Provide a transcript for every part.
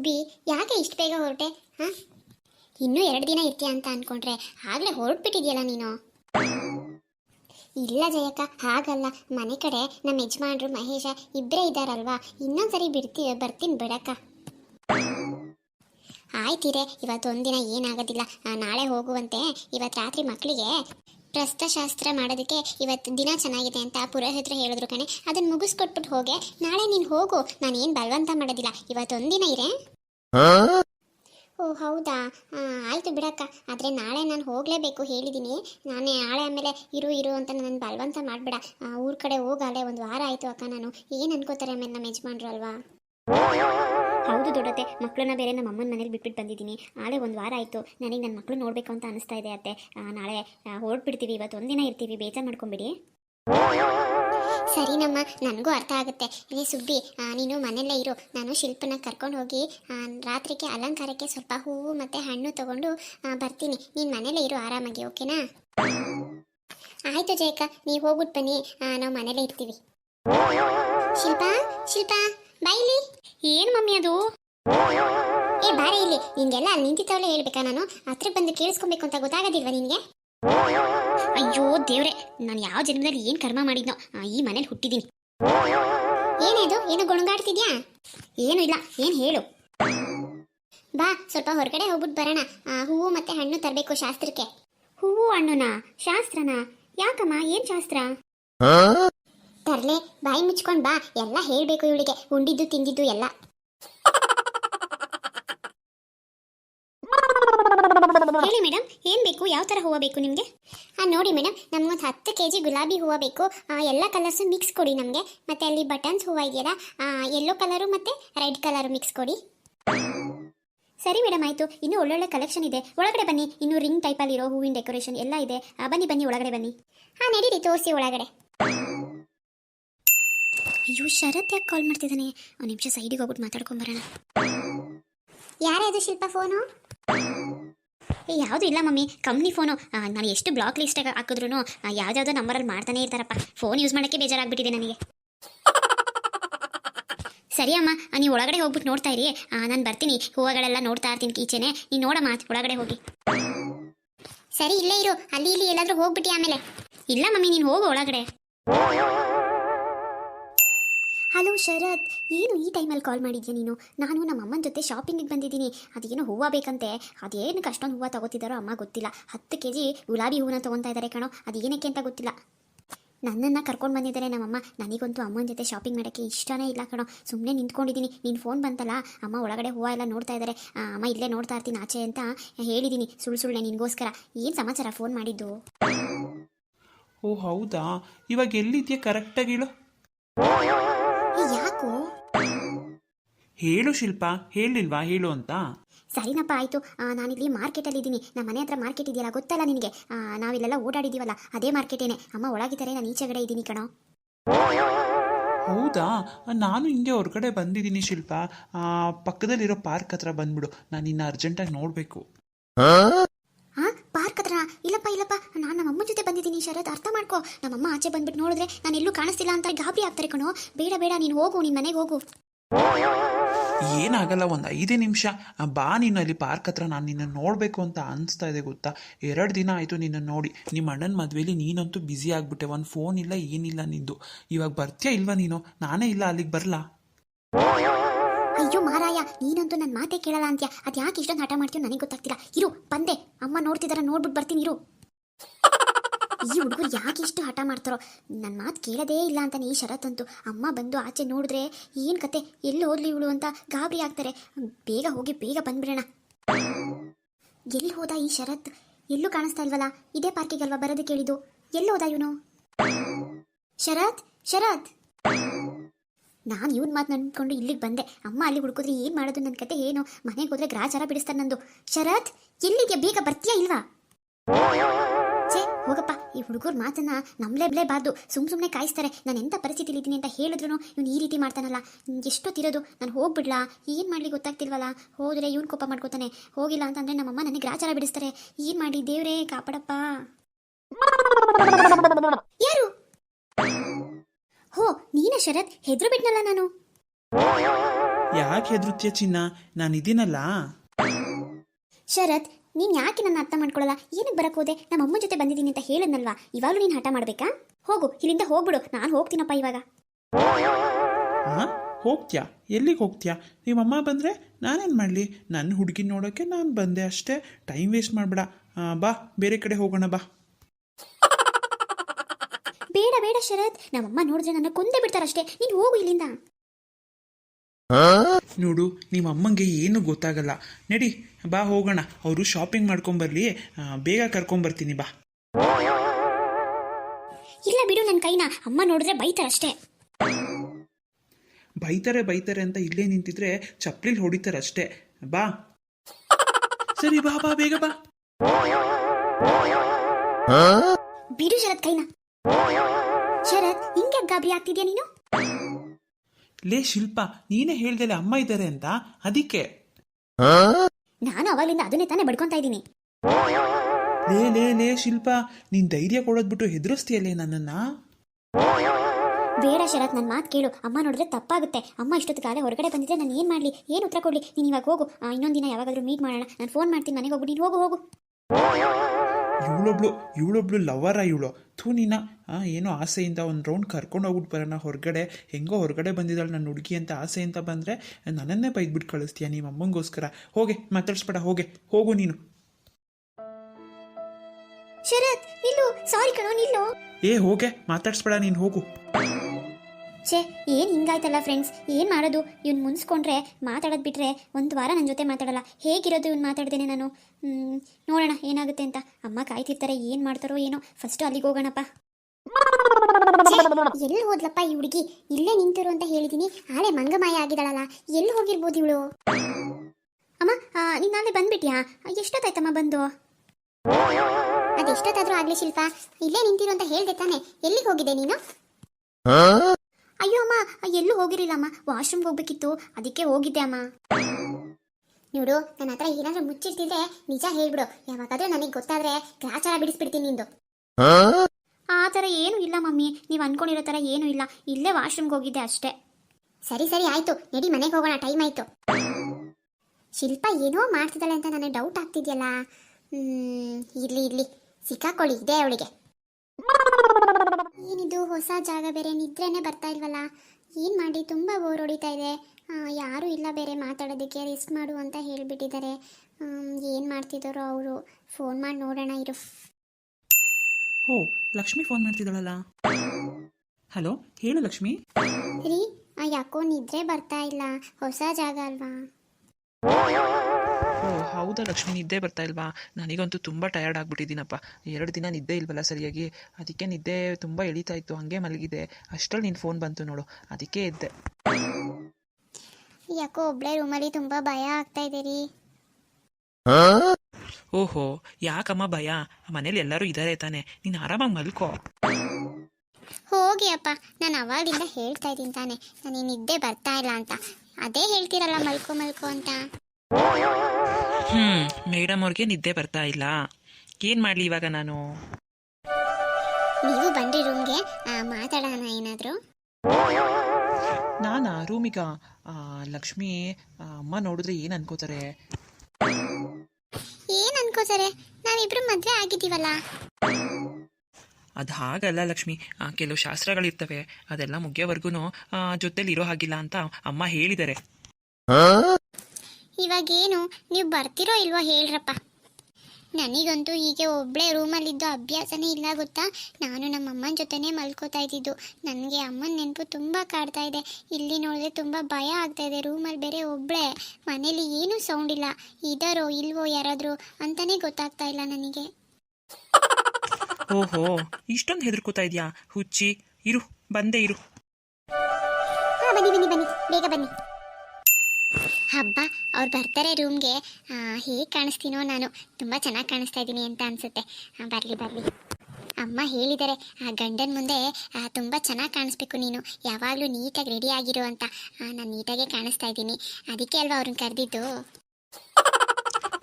ಸುಬ್ಬಿ ಯಾಕೆ ಇಷ್ಟು ಬೇಗ ಹೊರಟೆ? ಹಾಂ? ಇನ್ನೂ ಎರಡು ದಿನ ಇರ್ತೀಯ ಅಂತ ಅನ್ಕೊಂಡ್ರೆ ಆಗಲೇ ಹೊರಟ್ಬಿಟ್ಟಿದ್ಯಲ್ಲ ನೀನು? ಇಲ್ಲ ಜಯಕ್ಕ, ಹಾಗಲ್ಲ. ಮನೆ ಕಡೆ ನಮ್ಮ ಯಜಮಾನ್ರು, ಮಹೇಶ ಇಬ್ಬರೇ ಇದ್ದಾರಲ್ವಾ ಇನ್ನೊಂದ್ಸರಿ ಬಿಡ್ತಿ, ಬರ್ತೀನಿ ಬಿಡಕ್ಕ. ಆಯ್ತೀರೆ ಇವತ್ತೊಂದಿನ ಏನಾಗೋದಿಲ್ಲ. ನಾಳೆ ಹೋಗುವಂತೆ. ಇವತ್ತು ರಾತ್ರಿ ಮಕ್ಕಳಿಗೆ ಪ್ರಸ್ಥಶಾಸ್ತ್ರ ಮಾಡೋದಕ್ಕೆ ಇವತ್ತು ದಿನ ಚೆನ್ನಾಗಿದೆ ಅಂತ ಪುರೋಹಿತರು ಹೇಳಿದ್ರು ಕಣೆ. ಅದನ್ನ ಮುಗಿಸ್ಕೊಟ್ಬಿಟ್ಟು ಹೋಗೆ. ನಾಳೆ ನೀನು ಹೋಗು. ನಾನು ಏನು ಬಲವಂತ ಮಾಡೋದಿಲ್ಲ. ಇವತ್ತೊಂದಿನ ಇರೇ. ಓ, ಹೌದಾ? ಆಯ್ತು ಬಿಡಕ್ಕ. ಆದರೆ ನಾಳೆ ನಾನು ಹೋಗಲೇಬೇಕು ಹೇಳಿದ್ದೀನಿ ನಾನೇ ನಾಳೆ ಆಮೇಲೆ ಇರು ಇರು ಅಂತ ನನ್ನ ಬಲವಂತ ಮಾಡಬೇಡ. ಊರ ಕಡೆ ಹೋಗಾಲೆ ಒಂದು ವಾರ ಆಯಿತು ಅಕ್ಕ ನಾನು. ಏನು ಅನ್ಕೋತಾರೆ ಆಮೇಲೆ ನಮ್ಮ ಯಜಮಾನ್ರು ಅಲ್ವಾ? ಹೌದು ದೊಡ್ಡತ್ತೆ. ಮಕ್ಕಳನ್ನ ಬೇರೆ ನಮ್ಮ ಅಮ್ಮನ ಮನೇಲಿ ಬಿಟ್ಬಿಟ್ಟು ಬಂದಿದ್ದೀನಿ. ನಾಳೆ ಒಂದು ವಾರ ಆಯಿತು. ನನಗೆ ನನ್ನ ಮಕ್ಕಳು ನೋಡಬೇಕು ಅಂತ ಅನಿಸ್ತಾ ಇದೆ ಅತ್ತೆ. ನಾಳೆ ಹೊರಡ್ಬಿಡ್ತೀವಿ ಇವತ್ತು ಒಂದಿನ ಇರ್ತೀವಿ. ಬೇಜಾರು ಮಾಡ್ಕೊಂಬಿಡಿ. ಸರಿನಮ್ಮ ನನಗೂ ಅರ್ಥ ಆಗುತ್ತೆ. ನೀ ಸುಬ್ಬಿ ನೀನು ಮನೆಯಲ್ಲೇ ಇರು. ನಾನು ಶಿಲ್ಪನ ಕರ್ಕೊಂಡು ಹೋಗಿ ರಾತ್ರಿಗೆ ಅಲಂಕಾರಕ್ಕೆ ಸ್ವಲ್ಪ ಹೂವು ಮತ್ತು ಹಣ್ಣು ತಗೊಂಡು ಬರ್ತೀನಿ. ನೀನು ಮನೇಲೇ ಇರು ಆರಾಮಾಗಿ, ಓಕೆನಾ? ಆಯಿತು ಜಯಕ ನೀವು ಹೋಗ್ಬಿಟ್ಟು ಬನ್ನಿ. ನಾವು ಮನೇಲೇ ಇರ್ತೀವಿ. ಶಿಲ್ಪ ಶಿಲ್ಪ ಬೈಲಿ ಏನು ಮಮ್ಮಿ ಅದು? ಏ ಬಾರಿ ಇಲ್ಲಿ. ನಿನ್ಗೆಲ್ಲ ಅಲ್ಲಿ ನಿಂತಿತ್ತವಳೆ ಹೇಳ್ಬೇಕಾ ನಾನು? ಹತ್ರ ಬಂದು ಕೇಳಿಸ್ಕೊಬೇಕು ಅಂತ ಗೊತ್ತಾಗೋದಿಲ್ವಾ ನಿನಗೆ? ಅಯ್ಯೋ ದೇವ್ರೆ. ನಾನು ಯಾವ ಜನ್ಮದಲ್ಲಿ ಏನು ಕರ್ಮ ಮಾಡಿದ್ನೋ. ಈ ಮನೇಲಿ ಹುಟ್ಟಿದ್ದೀನಿ ಏನೇದು ಏನು ಗುಣಗಾಡ್ತಿದ್ಯಾ? ಏನು ಇಲ್ಲ. ಏನು ಹೇಳು? ಬಾ ಸ್ವಲ್ಪ ಹೊರಗಡೆ ಹೋಗ್ಬಿಟ್ಟು ಬರೋಣ. ಆ, ಹೂವು ಮತ್ತೆ ಹಣ್ಣು ತರಬೇಕು ಶಾಸ್ತ್ರಕ್ಕೆ. ಹೂವು ಹಣ್ಣುನಾ? ಶಾಸ್ತ್ರನಾ? ಯಾಕಮ್ಮ? ಏನ್ ಶಾಸ್ತ್ರ? ತರ್ಲೆ ಬಾಯಿ ಮುಚ್ಕೊಂಡ್ ಬಾ. ಎಲ್ಲ ಹೇಳ್ಬೇಕು ಇವಳಿಗೆ. ಉಂಡಿದ್ದು ತಿಂದಿದ್ದು ಎಲ್ಲ. ಹೇಳಿ ಮೇಡಮ್ ಏನ್ ಬೇಕು? ಯಾವ ತರ ಹೂವು ಬೇಕು ನಿಮ್ಗೆ? ಹಾ ನೋಡಿ ಮೇಡಮ್ ನಮ್ಗೊಂದು ಹತ್ತು ಕೆ ಜಿ ಗುಲಾಬಿ ಹೂವು ಬೇಕು. ಎಲ್ಲ ಕಲರ್ಸು ಮಿಕ್ಸ್ ಕೊಡಿ ನಮಗೆ. ಮತ್ತೆ ಅಲ್ಲಿ ಬಟನ್ಸ್ ಹೂವು ಇದೆಯಲ್ಲ ಯೆಲ್ಲೋ ಕಲರು ಮತ್ತೆ ರೆಡ್ ಕಲರು ಮಿಕ್ಸ್ ಕೊಡಿ. ಸರಿ ಮೇಡಮ್ ಆಯ್ತು. ಇನ್ನು ಒಳ್ಳೊಳ್ಳೆ ಕಲೆಕ್ಷನ್ ಇದೆ. ಒಳಗಡೆ ಬನ್ನಿ. ಇನ್ನು ರಿಂಗ್ ಟೈಪಲ್ಲಿರೋ ಹೂವಿನ ಡೆಕೋರೇಷನ್ ಎಲ್ಲ ಇದೆ. ಬನ್ನಿ ಬನ್ನಿ ಒಳಗಡೆ ಬನ್ನಿ. ಹಾ ನಡೀರಿ ತೋರಿಸಿ ಒಳಗಡೆ. ಅಯ್ಯೋ, ಶರತ್ ಯಾಕೆ ಕಾಲ್ ಮಾಡ್ತಿದ್ದಾನೆ ಒಂದು ನಿಮಿಷ ಸೈಡಿಗೆ ಹೋಗ್ಬಿಟ್ಟು ಮಾತಾಡ್ಕೊಂಬರೋಣ. ಅದು ಶಿಲ್ಪ ಫೋನು ಏ, ಯಾವುದು ಇಲ್ಲ ಮಮ್ಮಿ ಕಂಪ್ನಿ ಫೋನು ನಾನು ಎಷ್ಟು ಬ್ಲಾಕ್ ಲಿಸ್ಟ್ ಹಾಕಿದ್ರು ಯಾವ್ದಾವ್ದೋ ನಂಬರಲ್ಲಿ ಮಾಡ್ತಾನೆ ಇರ್ತಾರಪ್ಪ. ಫೋನ್ ಯೂಸ್ ಮಾಡೋಕ್ಕೆ ಬೇಜಾರಾಗ್ಬಿಟ್ಟಿದೆ ನನಗೆ. ಸರಿ ಅಮ್ಮ ನೀವು ಒಳಗಡೆ ಹೋಗ್ಬಿಟ್ಟು ನೋಡ್ತಾ ಇರಿ. ನಾನು ಬರ್ತೀನಿ, ಹೂವುಗಳೆಲ್ಲ ನೋಡ್ತಾ ಇರ್ತೀನಿ ಈಚೆನೆ. ನೀನು ನೋಡಮ್ಮ, ಒಳಗಡೆ ಹೋಗಿ. ಸರಿ, ಇಲ್ಲೇ ಇರು. ಅಲ್ಲಿ, ಇಲ್ಲಿ ಎಲ್ಲಾದ್ರೂ ಹೋಗ್ಬಿಟ್ಟಿ ಆಮೇಲೆ. ಇಲ್ಲ ಮಮ್ಮಿ, ನೀನು ಹೋಗು ಒಳಗಡೆ. ಹಲೋ ಶರತ್, ಏನು ಈ ಟೈಮಲ್ಲಿ ಕಾಲ್ ಮಾಡಿದ್ಯಾ ನೀನು? ನಾನು ನಮ್ಮ ಅಮ್ಮನ ಜೊತೆ ಶಾಪಿಂಗಿಗೆ ಬಂದಿದ್ದೀನಿ. ಅದೇನು ಹೂವು ಬೇಕಂತೆ. ಅದೇನಕ್ಕೆ ಅಷ್ಟೊಂದು ಹೂವು ತಗೋತಿದ್ದಾರೋ ಅಮ್ಮ ಗೊತ್ತಿಲ್ಲ. ಹತ್ತು ಕೆ ಜಿ ಗುಲಾಬಿ ಹೂವನ್ನ ತೊಗೊತಾ ಇದ್ದಾರೆ ಕಣೋ. ಅದೇನಕ್ಕೆ ಅಂತ ಗೊತ್ತಿಲ್ಲ. ನನ್ನನ್ನು ಕರ್ಕೊಂಡು ಬಂದಿದ್ದಾರೆ ನಮ್ಮಮ್ಮ. ನನಗಂತೂ ಅಮ್ಮನ ಜೊತೆ ಶಾಪಿಂಗ್ ಮಾಡೋಕ್ಕೆ ಇಷ್ಟನೇ ಇಲ್ಲ ಕಣೋ. ಸುಮ್ಮನೆ ನಿಂತ್ಕೊಂಡಿದ್ದೀನಿ ನಿನ್ನ ಫೋನ್ ಬಂತಲ್ಲ? ಅಮ್ಮ ಒಳಗಡೆ ಹೂವು ಎಲ್ಲ ನೋಡ್ತಾ ಇದ್ದಾರೆ ಅಮ್ಮ ಇಲ್ಲೇ ನೋಡ್ತಾ ಇರ್ತೀನಿ ಆಚೆ ಅಂತ ಹೇಳಿದ್ದೀನಿ ಸುಳ್ಳು ಸುಳ್ಳೆ ನಿನಗೋಸ್ಕರ. ಏನು ಸಮಾಚಾರ ಫೋನ್ ಮಾಡಿದ್ದು? ಓ, ಹೌದಾ? ಇವಾಗ ಎಲ್ಲಿದ್ಯಾ? ಕರೆಕ್ಟಾಗಿ ಹೇಳು. ಹೇಳು ಶಿಲ್ಪ ಹೇಳಿಲ್ವಾ ಹೇಳು ಅಂತ? ಸರಿನಪ್ಪ ಆಯಿತು. ನಾನಿಲ್ಲಿ ಮಾರ್ಕೆಟಲ್ಲಿ ಇದ್ದೀನಿ ನಮ್ಮ ಮನೆ ಹತ್ರ ಮಾರ್ಕೆಟ್ ಇದೆಯಲ್ಲ ಗೊತ್ತಲ್ಲ ನಿನಗೆ? ನಾವಿಲ್ಲೆಲ್ಲ ಓಡಾಡಿದೀವಲ್ಲ ಅದೇ ಮಾರ್ಕೆಟೇನೆ. ಅಮ್ಮ ಒಳಗಿದ್ದಾರೆ ನಾನು ಈಚೆಗಡೆ ಇದ್ದೀನಿ ಕಣೋ. ಹೌದಾ? ನಾನು ಹಿಂಗೆ ಹೊರಗಡೆ ಬಂದಿದ್ದೀನಿ ಶಿಲ್ಪ. ಪಕ್ಕದಲ್ಲಿರೋ ಪಾರ್ಕ್ ಹತ್ರ ಬಂದ್ಬಿಡು. ನಾನು ಇನ್ನು ಅರ್ಜೆಂಟಾಗಿ ನೋಡಬೇಕು. ಹಾ ಪಾರ್ಕ್ ಹತ್ರ ಇಲ್ಲಪ್ಪ ಇಲ್ಲಪ್ಪ. ನಾನು ನಮ್ಮ ಅಮ್ಮ ಜೊತೆ ಬಂದಿದ್ದೀನಿ ಶರತ್. ಅರ್ಥ ಮಾಡ್ಕೋ. ನಮ್ಮಮ್ಮ ಆಚೆ ಬಂದ್ಬಿಟ್ಟು ನೋಡಿದ್ರೆ ನಾನು ಎಲ್ಲೂ ಕಾಣಿಸ್ತಿಲ್ಲ ಅಂತ ಗಾಬರಿ ಆಗ್ತಾರೆ ಕಣೋ. ಬೇಡ ಬೇಡ ನೀನು ಹೋಗು ನಿನ್ನ ಮನೆಗೆ ಹೋಗು. ಏನಾಗಲ್ಲ, ಒಂದು ಐದೇ ನಿಮಿಷ ಬಾ ನೀನು ಅಲ್ಲಿ ಪಾರ್ಕ್ ಹತ್ರ, ನಾನು ನಿನ್ನ ನೋಡಬೇಕು ಅಂತ ಅನಿಸ್ತಾ ಇದೆ ಗೊತ್ತಾ? ಎರಡು ದಿನ ಆಯಿತು ನಿನ್ನ ನೋಡಿ. ನಿಮ್ಮ ಅಣ್ಣನ ಮದುವೆಲಿ ನೀನಂತೂ ಬ್ಯುಸಿ ಆಗಿಬಿಟ್ಟೆ, ಒಂದು ಫೋನ್ ಇಲ್ಲ, ಏನಿಲ್ಲ ನಿಂದು. ಇವಾಗ ಬರ್ತೀಯಾ ಇಲ್ವಾ ನೀನು? ನಾನೇ ಇಲ್ಲ, ಅಲ್ಲಿಗೆ ಬರಲಾ? ಅಯ್ಯೋ ಮಾರಾಯ, ನೀನಂತೂ ನನ್ನ ಮಾತೇ ಕೇಳಲ್ಲ ಅಂತ್ಯ? ಅದು ಯಾಕೆ ಇಷ್ಟೊಂದು ಹಠ ಮಾಡ್ತೀಯೋ ನನಗೆ ಗೊತ್ತಾಗ್ತಿಲ್ಲ. ಇರು, ಬಂದೆ. ಅಮ್ಮ ನೋಡ್ತಿದಾರ ನೋಡ್ಬಿಟ್ಟು ಬರ್ತೀನಿ, ಇರು. ಈ ಹುಡುಗರು ಯಾಕೆ ಇಷ್ಟು ಹಠ ಮಾಡ್ತಾರೋ? ನನ್ನ ಮಾತು ಕೇಳದೇ ಇಲ್ಲ ಅಂತಾನೆ ಈ ಶರತ್ ಅಂತೂ ಅಮ್ಮ ಬಂದು ಆಚೆ ನೋಡಿದ್ರೆ ಏನು ಕತೆ? ಎಲ್ಲಿ ಹೋದ್ಲಿ ಇವಳು ಅಂತ ಗಾಬರಿ ಆಗ್ತಾರೆ. ಬೇಗ ಹೋಗಿ ಬೇಗ ಬಂದ್ಬಿಡೋಣ. ಎಲ್ಲಿ ಹೋದ ಈ ಶರತ್? ಎಲ್ಲೂ ಕಾಣಿಸ್ತಾ ಇಲ್ವಲ್ಲ? ಇದೇ ಪಾರ್ಕಿಗಲ್ವಾ ಬರೋದು ಕೇಳಿದ್ದು? ಎಲ್ಲಿ ಹೋದ ಇವನು? ಶರತ್? ಶರತ್? ನಾನು ಇವನ್ ಮಾತು ನಂಬ್ಕೊಂಡು ಇಲ್ಲಿಗೆ ಬಂದೆ. ಅಮ್ಮ ಅಲ್ಲಿ ಹುಡುಕಿದ್ರೆ ಏನು ಮಾಡೋದು? ನನ್ನ ಕತೆ ಏನು? ಮನೆಗೆ ಹೋದ್ರೆ ಗ್ರಾಚಾರ ಬಿಡಿಸ್ತಾರೆ ನಂದು. ಶರತ್ ಎಲ್ಲಿಗೆ ಬೇಗ ಬರ್ತೀಯಾ ಇಲ್ವಾ? ಹೋಗಪ್ಪ ಈ ಹುಡುಗರ ಮಾತನ್ನ ನಂಬಲೇಬಾರ್ದು ಸುಮ್ ಸುಮ್ಮನೆ ಕಾಯಿಸ್ತಾರೆ. ನಾನು ಎಂಥ ಪರಿಸ್ಥಿತಿಲಿ ಇದ್ದೀನಿ ಅಂತ ಹೇಳಿದ್ರು ಇವ್ನು ಈ ರೀತಿ ಮಾಡ್ತಾನಲ್ಲ. ಎಷ್ಟೊತ್ತಿರೋದು? ನಾನು ಹೋಗ್ಬಿಡ್ಲಾ? ಏನು ಮಾಡ್ಲಿ ಗೊತ್ತಾಗ್ತಿಲ್ವಲ್ಲ? ಹೋದ್ರೆ ಇವ್ನು ಕೋಪ ಮಾಡ್ಕೋತಾನೆ. ಹೋಗಿಲ್ಲ ಅಂತಂದ್ರೆ ನಮ್ಮಮ್ಮ ನನಗೆ ಗ್ರಾಚಾರ ಬಿಡಿಸ್ತಾರೆ. ಏನು ಮಾಡಿ ದೇವ್ರೇ ಕಾಪಾಡಪ್ಪ. ಯಾರು? ಹೋ ನೀನ ಶರತ್? ಹೆದ್ರು ಬಿಟ್ನಲ್ಲ ನಾನು. ಯಾಕೆ ಹೆದರುತ್ಯ ಚಿನ್ನ? ನಾನಿದ್ದೀನಲ್ಲ ಶರತ್ ನೀನ್ ಯಾಕೆ ನನ್ನ ಅರ್ಥ ಮಾಡ್ಕೊಳ್ಳಲ್ಲ? ಏನಕ್ಕೆ ಹೋದೆ? ನಮ್ಮ ಅಮ್ಮನ ಜೊತೆ ಬಂದಿದ್ದೀನಿ ಅಂತ ಹೇಳದ್ನಲ್ವಾ? ಇವಾಗಲೂ ನೀನ್ ಹಠ ಮಾಡ್ಬೇಕಾ? ಹೋಗು ಇಲ್ಲಿಂದ ಹೋಗ್ಬಿಡು. ನಾನು ಹೋಗ್ತೀನಪ್ಪ ಇವಾಗ. ಹಾಂ? ಹೋಗ್ತ್ಯಾ? ಎಲ್ಲಿಗೆ ಹೋಗ್ತ್ಯಾ? ನಿಮ್ಮಮ್ಮ ಬಂದರೆ ನಾನೇನು ಮಾಡಲಿ? ನನ್ನ ಹುಡುಗಿ ನೋಡೋಕ್ಕೆ ನಾನು ಬಂದೆ ಅಷ್ಟೇ. ಟೈಮ್ ವೇಸ್ಟ್ ಮಾಡಬೇಡ. ಬಾ ಬೇರೆ ಕಡೆ ಹೋಗೋಣ ಬಾ. ಬೇಡ ಬೇಡ ಶರತ್. ನಮ್ಮಮ್ಮ ನೋಡಿದ್ರೆ ನನ್ನ ಕೊಂದೇ ಬಿಡ್ತಾರಷ್ಟೇ. ನೀನು ಹೋಗು ಇಲ್ಲಿಂದ. ನೋಡು ನಿಮ್ಮ ಅಮ್ಮಂಗೆ ಏನು ಗೊತ್ತಾಗಲ್ಲ. ನಡಿ ಬಾ ಹೋಗೋಣ. ಅವರು ಶಾಪಿಂಗ್ ಮಾಡ್ಕೊಂಬರ್ಲಿ. ಬೇಗ ಕರ್ಕೊಂಬರ್ತೀನಿ ಬಾ. ಇಲ್ಲ ಬಿಡು ನನ್ನ ಕೈನ. ಅಮ್ಮ ನೋಡಿದ್ರೆ ಬೈತಾರಷ್ಟೇ ಬೈತಾರೆ ಬೈತಾರೆ ಅಂತ ಇಲ್ಲೇ ನಿಂತಿದ್ರೆ ಚಪ್ಪಲಿ ಹೊಡಿತಾರೆ ಅಷ್ಟೇ. ಬಾ. ಸರಿ ಬಾ ಬಾ ಬೇಗ ಬಾ. ಬಿಡು ಶರತ್ ಕೈನ. ಶರತ್ ಹಿಂಗೆ ಗಾಬರಿ ಆಗ್ತಿದ್ಯಾ ನೀನು? ಲೇ ಶಿಲ್ಪ ನೀನೇ ಹೇಳ್ದಲೆ ಅಮ್ಮ ಇದ್ದಾರೆ ಅಂತ? ಅದಕ್ಕೆ. ನಾನು ಅವಾಗಿಂದ ಅದನ್ನೇ ತಾನೇ ಬಡ್ಕೊಂತಾ ಇದ್ದೀನಿ. ಲೇ ಲೇ ಲೇ ಶಿಲ್ಪ ನೀನ್ ಧೈರ್ಯ ಕೊಡೋದ್ಬಿಟ್ಟು ಹೆದರಿಸ್ತೀಯಲ್ಲೇ ನನ್ನನ್ನ? ಬೇಡ ಶರತ್ ನನ್ನ ಮಾತು ಕೇಳು. ಅಮ್ಮ ನೋಡಿದ್ರೆ ತಪ್ಪಾಗುತ್ತೆ. ಅಮ್ಮ ಇಷ್ಟೊತ್ತು ಕಾಲೇ ಹೊರಗಡೆ ಬಂದಿದ್ರೆ ನಾನು ಏನು ಮಾಡಲಿ? ಏನು ಉತ್ತರ ಕೊಡಲಿ? ನೀನು ಇವಾಗ ಹೋಗು. ಇನ್ನೊಂದು ದಿನ ಯಾವಾಗಾದ್ರೂ ಮೀಟ್ ಮಾಡೋಣ. ನಾನು ಫೋನ್ ಮಾಡ್ತೀನಿ ಮನೆಗೆ ಹೋಗ್ಬಿಟ್ಟು ನೀನು ಹೋಗು ಹೋಗು. ಇವಳೊಬ್ಳು ಇವಳೊಬ್ಳು ಲವರ ಇವಳು. ಥೂ ನೀನ ಏನೋ ಆಸೆಯಿಂದ ಒಂದು ರೌಂಡ್ ಕರ್ಕೊಂಡು ಹೋಗ್ಬಿಟ್ಟು ಬರೋಣ ಹೊರಗಡೆ. ಹೆಂಗೋ ಹೊರಗಡೆ ಬಂದಿದ್ದಾಳೆ ನನ್ನ ಹುಡುಗಿ ಅಂತ ಆಸೆಯಿಂದ ಬಂದರೆ ನನ್ನನ್ನೇ ಬೈದ್ಬಿಟ್ಟು ಕಳಿಸ್ತೀಯ ನಿಮ್ಮ ಅಮ್ಮಂಗೋಸ್ಕರ? ಹೋಗೆ ಮಾತಾಡ್ಸ್ಬೇಡ ಹೋಗೆ. ಹೋಗು ನೀನು. ಶರತ್ ನಿಲ್ಲು. ಸಾರಿ ಕಣೋ ನಿಲ್ಲು. ಏ ಹೋಗೆ ಮಾತಾಡ್ಸ್ಬೇಡ ನೀನು ಹೋಗು. ಛೇ, ಏನು ಹಿಂಗಾಯ್ತಲ್ಲ ಫ್ರೆಂಡ್ಸ್ ಏನು ಮಾಡೋದು? ಇವ್ನು ಮುನ್ಸ್ಕೊಂಡ್ರೆ, ಮಾತಾಡೋದು ಬಿಟ್ರೆ ಒಂದು ವಾರ ನನ್ನ ಜೊತೆ ಮಾತಾಡಲ್ಲ. ಹೇಗಿರೋದು ಇವ್ನು ಮಾತಾಡ್ದೇನೆ ನಾನು? ನೋಡೋಣ, ಏನಾಗುತ್ತೆ ಅಂತ. ಅಮ್ಮ ಕಾಯ್ತಿರ್ತಾರೆ, ಏನು ಮಾಡ್ತಾರೋ ಏನೋ. ಫಸ್ಟು ಅಲ್ಲಿಗೆ ಹೋಗೋಣಪ್ಪ. ಎಲ್ಲಿ ಹೋದ್ಲಪ್ಪ ಈ ಹುಡುಗಿ? ಇಲ್ಲೇ ನಿಂತಿರು ಅಂತ ಹೇಳಿದ್ದೀನಿ ಆಳೆ ಮಂಗಮಾಯ ಆಗಿದ್ದಾಳಲ್ಲ. ಎಲ್ಲಿ ಹೋಗಿರ್ಬೋದು ಇವಳು? ಅಮ್ಮ ನೀನು ನಾಳೆ ಬಂದ್ಬಿಟ್ಯಾ? ಎಷ್ಟೊತ್ತಾಯ್ತಮ್ಮ ಬಂದು? ಅದೆಷ್ಟೊತ್ತಾದ್ರೂ ಆಗ್ಲಿ ಶಿಲ್ಪ. ಇಲ್ಲೇ ನಿಂತಿರು ಅಂತ ಹೇಳ್ದೆ ತಾನೆ. ಎಲ್ಲಿಗೆ ಹೋಗಿದೆ ನೀನು? ಅಯ್ಯೋ, ಅಮ್ಮ, ಎಲ್ಲೂ ಹೋಗಿರಲಿಲ್ಲ, ಅಮ್ಮ. ವಾಶ್ರೂಮ್ಗೆ ಹೋಗ್ಬೇಕಿತ್ತು. ಅದಕ್ಕೆ ಹೋಗಿದ್ದೆ, ಅಮ್ಮ. ನೋಡು, ನನ್ನ ಹತ್ರ ಏನಾದ್ರೂ ಮುಚ್ಚಿಟ್ಟಿದ್ರೆ ನಿಜ ಹೇಳ್ಬಿಡು. ಯಾವಾಗಾದ್ರೂ ನನಗೆ ಗೊತ್ತಾದ್ರೆ ಗ್ರಾಚಾರ ಬಿಡಿಸ್ಬಿಡ್ತೀನಿ ನಿಂದು. ಆ ಥರ ಏನು ಇಲ್ಲ, ಮಮ್ಮಿ. ನೀವು ಅನ್ಕೊಂಡಿರೋ ಥರ ಏನು ಇಲ್ಲ. ಇಲ್ಲೇ ವಾಶ್ರೂಮ್ಗೆ ಹೋಗಿದ್ದೆ ಅಷ್ಟೇ. ಸರಿ ಸರಿ, ಆಯ್ತು. ನಡಿ, ಮನೆಗೆ ಹೋಗೋಣ. ಟೈಮ್ ಆಯ್ತು. ಶಿಲ್ಪ ಏನೋ ಮಾಡ್ತಿದ್ದಾಳೆ ಅಂತ ನನಗೆ ಡೌಟ್ ಆಗ್ತಿದ್ಯಲ್ಲ? ಇರ್ಲಿ ಇರ್ಲಿ. ಸಿಕ್ಕಾಕೊಳ್ಳಿ. ಇದೆ ಅವಳಿಗೆ. ಏನಿದು? ಹೊಸ ಜಾಗ ಬೇರೆ ನಿದ್ರೆನೇ ಬರ್ತಾ ಇಲ್ವಲ್ಲ? ಏನು ಮಾಡಿ? ತುಂಬ ಬೋರ್ ಹೊಡಿತಾ ಇದೆ. ಯಾರು ಇಲ್ಲ ಬೇರೆ ಮಾತಾಡೋದಕ್ಕೆ ರೆಸ್ಟ್ ಮಾಡು ಅಂತ ಹೇಳಿಬಿಟ್ಟಿದ್ದಾರೆ. ಏನು ಮಾಡ್ತಿದ್ದಾರೋ ಅವರು? ಫೋನ್ ಮಾಡಿ ನೋಡೋಣ ಇರು. ಓ ಲಕ್ಷ್ಮಿ ಫೋನ್ ಮಾಡ್ತಿದ್ದಾಳಲ್ಲ? ಹಲೋ ಹೇಳು ಲಕ್ಷ್ಮಿ. ರೀ ಯಾಕೋ ನಿದ್ರೆ ಬರ್ತಾ ಇಲ್ಲ. ಹೊಸ ಜಾಗ ಅಲ್ವಾ? ಹೌದಾ ಲಕ್ಷ್ಮಿ ನಿದ್ದೆ ಬರ್ತಾ ಇಲ್ವಾ? ನನಗಂತೂ ತುಂಬ ಟಯರ್ಡ್ ಆಗಿಬಿಟ್ಟಿದ್ದೀನಪ್ಪ. ಎರಡು ದಿನ ನಿದ್ದೆ ಇಲ್ವಲ್ಲ ಸರಿಯಾಗಿ? ಅದಕ್ಕೆ ನಿದ್ದೆ ತುಂಬ ಎಳಿತಾ ಇತ್ತು ಹಂಗೆ ಮಲಗಿದೆ. ಅಷ್ಟರಲ್ಲಿ ನಿನ್ನ ಫೋನ್ ಬಂತು ನೋಡು. ಅದಕ್ಕೆ ಎದ್ದೆ. ಯಾಕೋ ಒಬ್ಳೆ ರೂಮಲ್ಲಿ ತುಂಬ ಭಯ ಆಗ್ತಾ ಇದೆ ರೀ. ಓಹೋ ಯಾಕಮ್ಮ ಭಯ? ಮನೇಲಿ ಎಲ್ಲರೂ ಇದ್ದಾರೆ ತಾನೆ. ನೀನು ಆರಾಮಾಗಿ ಮಲ್ಕೋ. ಹೋಗಿ ಅಪ್ಪ. ನಾನು ಅವಾಗಿಂದ ಹೇಳ್ತಾ ಇದ್ದೀನಿ ತಾನೆ. ನಾನು ನಿದ್ದೆ ಬರ್ತಾ ಇಲ್ಲ ಅಂತ. ಅದೇ ಹೇಳ್ತೀರಲ್ಲ ಮಲ್ಕೋ ಮಲ್ಕೋ ಅಂತ. ಮೇಡಮ್ ಅವ್ರಿಗೆ ನಿದ್ದೆ ಬರ್ತಾ ಇಲ್ಲ. ಏನ್ ಮಾಡಲಿ ಇವಾಗ ನಾನು? ನೀವು ಬನ್ರಿ ರೂಮ್ಗೆ ಮಾತಾಡೋಣ ಏನಾದರೂ? ನಾನಾ ರೂಮಿಗ ಆ, ಲಕ್ಷ್ಮಿ ಅಮ್ಮ ನೋಡಿದ್ರೆ ಏನ್ ಅನ್ಕೋತಾರೆ? ಏನ್ ಅನ್ಕೋತಾರೆ? ನಾವಿಬ್ರು ಮದ್ವೆ ಆಗಿದ್ದೀವಲ್ಲ. ಅದು ಹಾಗಲ್ಲ ಲಕ್ಷ್ಮಿ. ಆ, ಕೆಲವು ಶಾಸ್ತ್ರಗಳಿರ್ತವೆ. ಅದೆಲ್ಲ ಮುಗಿಯೋವರೆಗೂ ಜೊತೆಲಿ ಇರೋ ಹಾಗಿಲ್ಲ ಅಂತ ಅಮ್ಮ ಹೇಳಿದ್ದಾರೆ ಇವಾಗೇನು ನೀವು ಬರ್ತಿರೋ ಇಲ್ವೋ ಹೇಳ್ರಪ್ಪ. ನನಗಂತೂ ಹೀಗೆ ಒಬ್ಳೆ ರೂಮಲ್ಲಿದ್ದು ಅಭ್ಯಾಸನೇ ಇಲ್ಲ ಗೊತ್ತಾ? ನಾನು ನಮ್ಮ ಅಮ್ಮನ ಜೊತೆನೇ ಮಲ್ಕೋತಾ ಇದ್ದಿದ್ದು. ನನಗೆ ಅಮ್ಮನ ನೆನಪು ತುಂಬ ಕಾಡ್ತಾ ಇದೆ. ಇಲ್ಲಿ ನೋಡಿದ್ರೆ ತುಂಬ ಭಯ ಆಗ್ತಾ ಇದೆ ರೂಮಲ್ಲಿ ಬೇರೆ ಒಬ್ಳೆ. ಮನೇಲಿ ಏನೂ ಸೌಂಡ್ ಇಲ್ಲ. ಇದಾರೋ ಇಲ್ವೋ ಯಾರಾದರೂ ಅಂತಲೇ ಗೊತ್ತಾಗ್ತಾ ಇಲ್ಲ ನನಗೆ. ಓಹೋ ಇಷ್ಟೊಂದು ಹೆದರ್ಕೋತಾ ಇದೆಯಾ? ಹುಚ್ಚಿ ಇರು ಬಂದೇ ಇರು. ಹಾಂ ಬನ್ನಿ ಬನ್ನಿ ಬನ್ನಿ. ಬೇಗ ಬನ್ನಿ. ಹಬ್ಬ, ಅವ್ರು ಬರ್ತಾರೆ ರೂಮ್ಗೆ ಹೇಗೆ ಕಾಣಿಸ್ತೀನೋ ನಾನು, ತುಂಬ ಚೆನ್ನಾಗಿ ಕಾಣಿಸ್ತಾ ಇದ್ದೀನಿ ಅಂತ ಅನಿಸುತ್ತೆ. ಬರಲಿ ಬರಲಿ. ಅಮ್ಮ ಹೇಳಿದ್ದಾರೆ, ಆ, ಗಂಡನ ಮುಂದೆ ತುಂಬ ಚೆನ್ನಾಗಿ ಕಾಣಿಸ್ಬೇಕು ನೀನು, ಯಾವಾಗಲೂ ನೀಟಾಗಿ ರೆಡಿ ಆಗಿರೋ ಅಂತ. ನಾನು ನೀಟಾಗೆ ಕಾಣಿಸ್ತಾ ಇದ್ದೀನಿ ಅದಕ್ಕೆ ಅಲ್ವಾ ಅವ್ರನ್ನ ಕರೆದಿದ್ದು?